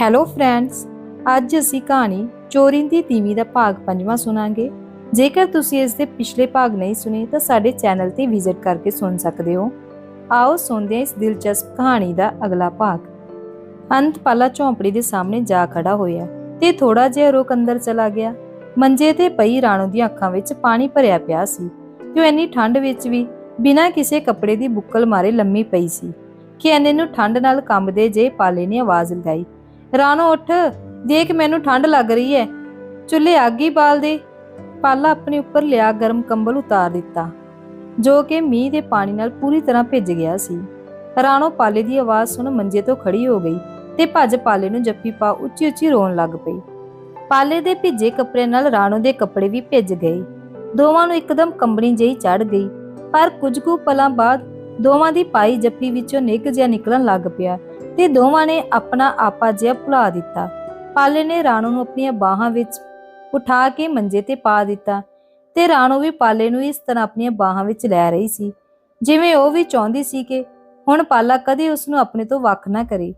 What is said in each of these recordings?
Hello friends ਅੱਜ ਅਸੀਂ ਕਹਾਣੀ ਚੋਰੀ ਦੀ ਤੀਵੀ ਦਾ ਭਾਗ ਪੰਜਵਾਂ ਸੁਣਾਂਗੇ। ਜੇਕਰ ਤੁਸੀਂ ਇਸ ਦੇ ਪਿਛਲੇ ਭਾਗ ਨਹੀਂ ਸੁਣੇ, ਤਾਂ ਸਾਡੇ ਚੈਨਲ ਤੇ ਵਿਜ਼ਿਟ ਕਰਕੇ ਸੁਣ ਸਕਦੇ ਹੋ। ਆਓ ਸੁਣਦੇ ਹਾਂ ਇਸ ਦਿਲਚਸਪ ਕਹਾਣੀ ਦਾ ਅਗਲਾ ਭਾਗ। ਅੰਤ ਪਾਲਾ ਝੌਂਪੜੀ ਦੇ ਸਾਹਮਣੇ ਜਾ ਖੜਾ ਹੋਇਆ ਤੇ ਥੋੜਾ ਜਿਹਾ ਰੁਕ ਅੰਦਰ ਚਲਾ ਗਿਆ। ਮੰਜੇ ਤੇ ਪਈ ਰਾਣੋ ਦੀਆਂ ਅੱਖਾਂ ਵਿੱਚ ਪਾਣੀ ਭਰਿਆ ਪਿਆ ਸੀ ਤੇ ਉਹ ਇੰਨੀ ਠੰਡ ਵਿੱਚ ਵੀ ਬਿਨਾਂ ਕਿਸੇ ਕੱਪੜੇ ਦੀ ਬੁੱਕਲ ਮਾਰੇ ਲੰਮੀ ਪਈ ਸੀ ਕਿ ਐਨੇ ਨੂੰ ਠੰਡ ਨਾਲ ਕੰਬਦੇ ਜੇ ਪਾਲੇ ਨੇ ਆਵਾਜ਼ ਲਗਾਈ। ਰਾਣੋ ਉੱਠ, ਦੇਖ ਮੈਨੂੰ ਠੰਡ ਲੱਗ ਰਹੀ ਹੈ ਚੁੱਲ੍ਹੇ ਅੱਗ ਹੀ ਬਾਲ ਦੇ ਪਾਲਾ ਆਪਣੇ ਉੱਪਰ ਲਿਆ ਗਰਮ ਕੰਬਲ ਉਤਾਰ ਦਿੱਤਾ, ਜੋ ਕਿ ਮੀਂਹ ਦੇ ਪਾਣੀ ਨਾਲ ਪੂਰੀ ਤਰ੍ਹਾਂ ਭਿੱਜ ਗਿਆ ਸੀ। ਰਾਣੋ ਪਾਲੇ ਦੀ ਆਵਾਜ਼ ਸੁਣ ਮੰਜੇ ਤੋਂ ਖੜੀ ਹੋ ਗਈ ਤੇ ਭੱਜ ਪਾਲੇ ਨੂੰ ਜੱਫੀ ਪਾ ਉੱਚੀ ਉੱਚੀ ਰੋਣ ਲੱਗ ਪਈ। ਪਾਲੇ ਦੇ ਭਿੱਜੇ ਕੱਪੜੇ ਨਾਲ ਰਾਣੋ ਦੇ ਕੱਪੜੇ ਵੀ ਭਿੱਜ ਗਏ। ਦੋਵਾਂ ਨੂੰ ਇੱਕਦਮ ਕੰਬਣੀ ਜਿਹੀ ਚੜ ਗਈ, ਪਰ ਕੁਝ ਕੁ ਪਲਾਂ ਬਾਅਦ ਦੋਵਾਂ ਦੀ ਪਾਈ ਜੱਫੀ ਵਿੱਚੋਂ ਨਿੱਘ ਜਿਹਾ ਨਿਕਲਣ ਲੱਗ ਪਿਆ ਤੇ ਦੋਵਾਂ ਨੇ ਆਪਣਾ ਆਪਾ ਜਿਹਾ ਭੁਲਾ ਦਿੱਤਾ। ਪਾਲੇ ਨੇ ਰਾਣੋ ਨੂੰ ਆਪਣੀਆਂ ਬਾਹਾਂ ਵਿੱਚ ਉਠਾ ਕੇ ਮੰਜੇ ਤੇ ਪਾ ਦਿੱਤਾ ਤੇ ਰਾਣੋ ਵੀ ਪਾਲੇ ਨੂੰ ਇਸ ਤਰ੍ਹਾਂ ਆਪਣੀਆਂ ਬਾਹਾਂ ਵਿੱਚ ਲੈ ਰਹੀ ਸੀ। ਜਿਵੇਂ ਉਹ ਵੀ ਚਾਹੁੰਦੀ ਸੀ ਕਿ ਹੁਣ ਪਾਲਾ ਕਦੇ ਉਸ ਨੂੰ ਆਪਣੇ ਤੋਂ ਵੱਖ ਨਾ ਕਰੇ।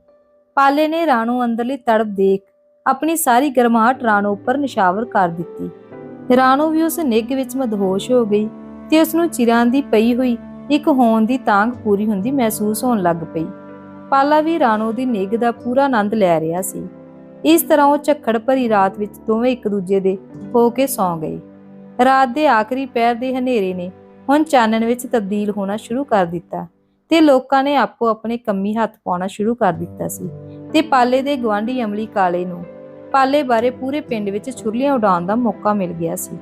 ਪਾਲੇ ਨੇ ਰਾਣੋ ਅੰਦਰਲੀ ਤੜਪ ਦੇਖ ਆਪਣੀ ਸਾਰੀ ਗਰਮਾਹਟ ਰਾਣੋ ਉੱਪਰ ਨਿਸ਼ਾਵਰ ਕਰ ਦਿੱਤੀ। ਰਾਣੋ ਵੀ ਉਸ ਨਿੱਘ ਵਿੱਚ ਮਦਹੋਸ਼ ਹੋ ਗਈ ਤੇ ਉਸ ਨੂੰ ਚਿਰਾਂ ਦੀ ਪਈ ਹੋਈ ਇੱਕ ਹੋਣ ਦੀ ਤਾਂਗ ਪੂਰੀ ਹੁੰਦੀ ਮਹਿਸੂਸ ਹੋਣ ਲੱਗ ਪਈ। ਪਾਲਾ ਵੀ ਰਾਣੋ ਦੀ ਨਿੱਘ ਦਾ ਪੂਰਾ ਆਨੰਦ ਲੈ ਰਿਹਾ ਸੀ। ਇਸ ਤਰ੍ਹਾਂ ਉਹ ਝੱਖੜ ਭਰੀ ਰਾਤ ਵਿੱਚ ਦੋਵੇਂ ਇੱਕ ਦੂਜੇ ਦੇ ਹੋ ਕੇ ਸੌਂ ਗਏ। ਰਾਤ ਦੇ ਆਖਰੀ ਪੈਰ ਦੇ ਹਨੇਰੇ ਨੇ ਹੁਣ ਚਾਨਣ ਵਿੱਚ ਤਬਦੀਲ ਹੋਣਾ ਸ਼ੁਰੂ ਕਰ ਦਿੱਤਾ ਤੇ ਲੋਕਾਂ ਨੇ ਆਪੋ ਆਪਣੇ ਕੰਮੀ ਹੱਥ ਪਾਉਣਾ ਸ਼ੁਰੂ ਕਰ ਦਿੱਤਾ ਸੀ ਤੇ ਪਾਲੇ ਦੇ ਗਵਾਂਢੀ ਅਮਲੀ ਕਾਲੇ ਨੂੰ ਪਾਲੇ ਬਾਰੇ ਪੂਰੇ ਪਿੰਡ ਵਿੱਚ ਛੁਰਲੀਆਂ ਉਡਾਉਣ ਦਾ ਮੌਕਾ ਮਿਲ ਗਿਆ ਸੀ।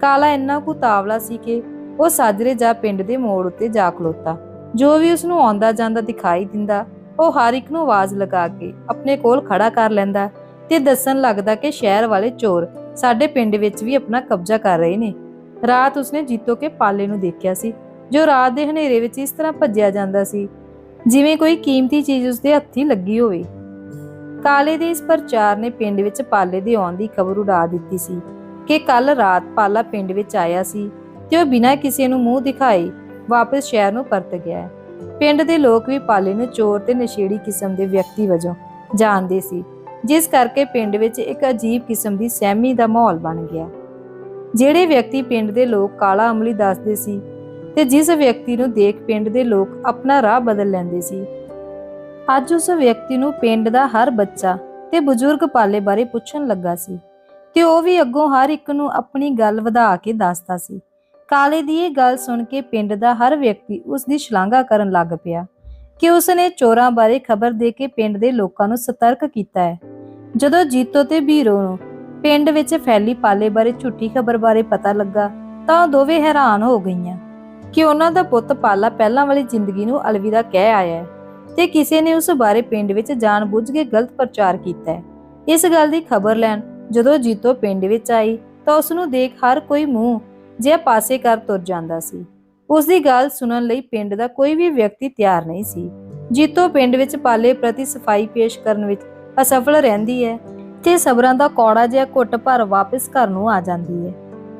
ਕਾਲਾ ਇੰਨਾ ਕੁ ਤਾਵਲਾ ਸੀ ਕਿ ਉਹ ਸਾਜਰੇ ਜਾ ਪਿੰਡ ਦੇ ਮੋੜ ਉੱਤੇ ਜਾ ਖਲੋਤਾ। ਜੋ ਵੀ ਉਸ ਨੂੰ ਆਉਂਦਾ ਜਾਂਦਾ ਦਿਖਾਈ ਦਿੰਦਾ, ਉਹ ਹਰ ਇੱਕ ਨੂੰ ਆਵਾਜ਼ ਲਗਾ ਕੇ ਆਪਣੇ ਕੋਲ ਖੜਾ ਕਰ ਲੈਂਦਾ ਤੇ ਦੱਸਣ ਲੱਗਦਾ ਕਿ ਸ਼ਹਿਰ ਵਾਲੇ ਚੋਰ ਸਾਡੇ ਪਿੰਡ ਵਿੱਚ ਵੀ ਆਪਣਾ ਕਬਜ਼ਾ ਕਰ ਰਹੇ ਨੇ। ਰਾਤ ਉਸਨੇ ਜੀਤੋ ਕੇ ਪਾਲੇ ਨੂੰ ਦੇਖਿਆ ਸੀ, ਜੋ ਰਾਤ ਦੇ ਹਨੇਰੇ ਵਿੱਚ ਇਸ ਤਰ੍ਹਾਂ ਭੱਜਿਆ ਜਾਂਦਾ ਸੀ, ਜਿਵੇਂ ਕੋਈ ਕੀਮਤੀ ਚੀਜ਼ ਉਸਦੇ ਹੱਥੀ ਲੱਗੀ ਹੋਵੇ। ਕਾਲੇ ਦੇ ਇਸ ਪ੍ਰਚਾਰ ਨੇ ਪਿੰਡ ਵਿੱਚ ਪਾਲੇ ਦੇ ਆਉਣ ਦੀ ਖਬਰ ਉਡਾ ਦਿੱਤੀ ਸੀ ਕਿ ਕੱਲ ਰਾਤ ਪਾਲਾ ਪਿੰਡ ਵਿੱਚ ਆਇਆ ਸੀ ਤੇ ਉਹ ਬਿਨਾਂ ਕਿਸੇ ਨੂੰ ਮੂੰਹ ਦਿਖਾਏ ਵਾਪਸ ਸ਼ਹਿਰ ਨੂੰ ਪਰਤ ਗਿਆ ਹੈ। ਪਿੰਡ ਦੇ ਲੋਕ ਵੀ ਪਾਲੇ ਨੂੰ ਚੋਰ ਤੇ ਨਸ਼ੇੜੀ ਕਿਸਮ ਦੇ ਵਿਅਕਤੀ ਵਜੋਂ ਜਾਣਦੇ ਸੀ, ਜਿਸ ਕਰਕੇ ਪਿੰਡ ਵਿੱਚ ਇੱਕ ਅਜੀਬ ਕਿਸਮ ਦੀ ਸਹਿਮੀ ਦਾ ਮਾਹੌਲ ਬਣ ਗਿਆ। ਜਿਹੜੇ ਵਿਅਕਤੀ ਪਿੰਡ ਦੇ ਲੋਕ ਕਾਲਾ ਅਮਲੀ ਦੱਸਦੇ ਸੀ ਤੇ ਜਿਸ ਵਿਅਕਤੀ ਨੂੰ ਦੇਖ ਪਿੰਡ ਦੇ ਲੋਕ ਆਪਣਾ ਰਾਹ ਬਦਲ ਲੈਂਦੇ ਸੀ। ਅੱਜ ਉਸ ਵਿਅਕਤੀ ਨੂੰ ਪਿੰਡ ਦਾ ਹਰ ਬੱਚਾ ਤੇ ਬਜ਼ੁਰਗ ਪਾਲੇ ਬਾਰੇ ਪੁੱਛਣ ਲੱਗਾ ਸੀ ਤੇ ਉਹ ਵੀ ਅੱਗੋਂ ਹਰ ਇੱਕ ਨੂੰ ਆਪਣੀ ਗੱਲ ਵਧਾ ਕੇ ਦੱਸਦਾ ਸੀ। ਕਾਲੇ ਦੀ ਇਹ ਗੱਲ ਸੁਣ ਕੇ ਪਿੰਡ ਦਾ ਹਰ ਵਿਅਕਤੀ ਉਸ ਦੀ ਸ਼ਲਾਘਾ ਕਰਨ ਲੱਗ ਪਿਆ ਕਿ ਉਸ ਨੇ ਚੋਰਾਂ ਬਾਰੇ ਖਬਰ ਦੇ ਕੇ ਪਿੰਡ ਦੇ ਲੋਕਾਂ ਨੂੰ ਸਤਰਕ ਕੀਤਾ ਹੈ। ਜਦੋਂ ਜੀਤੋ ਤੇ ਬੀਰੋ ਨੂੰ ਪਿੰਡ ਵਿੱਚ ਫੈਲੀ ਪਾਲੇ ਬਾਰੇ ਝੂਠੀ ਖਬਰ ਬਾਰੇ ਪਤਾ ਲੱਗਾ, ਤਾਂ ਦੋਵੇਂ ਹੈਰਾਨ ਹੋ ਗਈਆਂ ਕਿ ਉਹਨਾਂ ਦਾ ਪੁੱਤ ਪਾਲਾ ਪਹਿਲਾਂ ਵਾਲੀ ਜ਼ਿੰਦਗੀ ਨੂੰ ਅਲਵਿਦਾ ਕਹਿ ਆਇਆ ਹੈ ਤੇ ਕਿਸੇ ਨੇ ਉਸ ਬਾਰੇ ਪਿੰਡ ਵਿੱਚ ਜਾਣਬੁੱਝ ਕੇ ਗਲਤ ਪ੍ਰਚਾਰ ਕੀਤਾ ਹੈ। ਇਸ ਗੱਲ ਦੀ ਖਬਰ ਲੈਣ ਜਦੋਂ ਜੀਤੋ ਪਿੰਡ ਵਿੱਚ ਆਈ, ਤਾਂ ਉਸ ਨੂੰ ਦੇਖ ਹਰ ਕੋਈ ਮੂੰਹ ਜਿਹਾ ਪਾਸੇ ਕਰ ਤੁਰ ਜਾਂਦਾ ਸੀ। ਉਸ ਦੀ ਗੱਲ ਸੁਣਨ ਲਈ ਪਿੰਡ ਦਾ ਕੋਈ ਵੀ ਵਿਅਕਤੀ ਤਿਆਰ ਨਹੀਂ ਸੀ। ਜੀਤੋ ਪਿੰਡ ਵਿੱਚ ਪਾਲੇ ਪ੍ਰਤੀ ਸਫ਼ਾਈ ਪੇਸ਼ ਕਰਨ ਵਿੱਚ ਅਸਫਲ ਰਹਿੰਦੀ ਹੈ ਤੇ ਸਬਰਾਂ ਦਾ ਕੌੜਾ ਜਿਹਾ ਘੁੱਟ ਭਰ ਵਾਪਸ ਘਰ ਨੂੰ ਆ ਜਾਂਦੀ ਹੈ।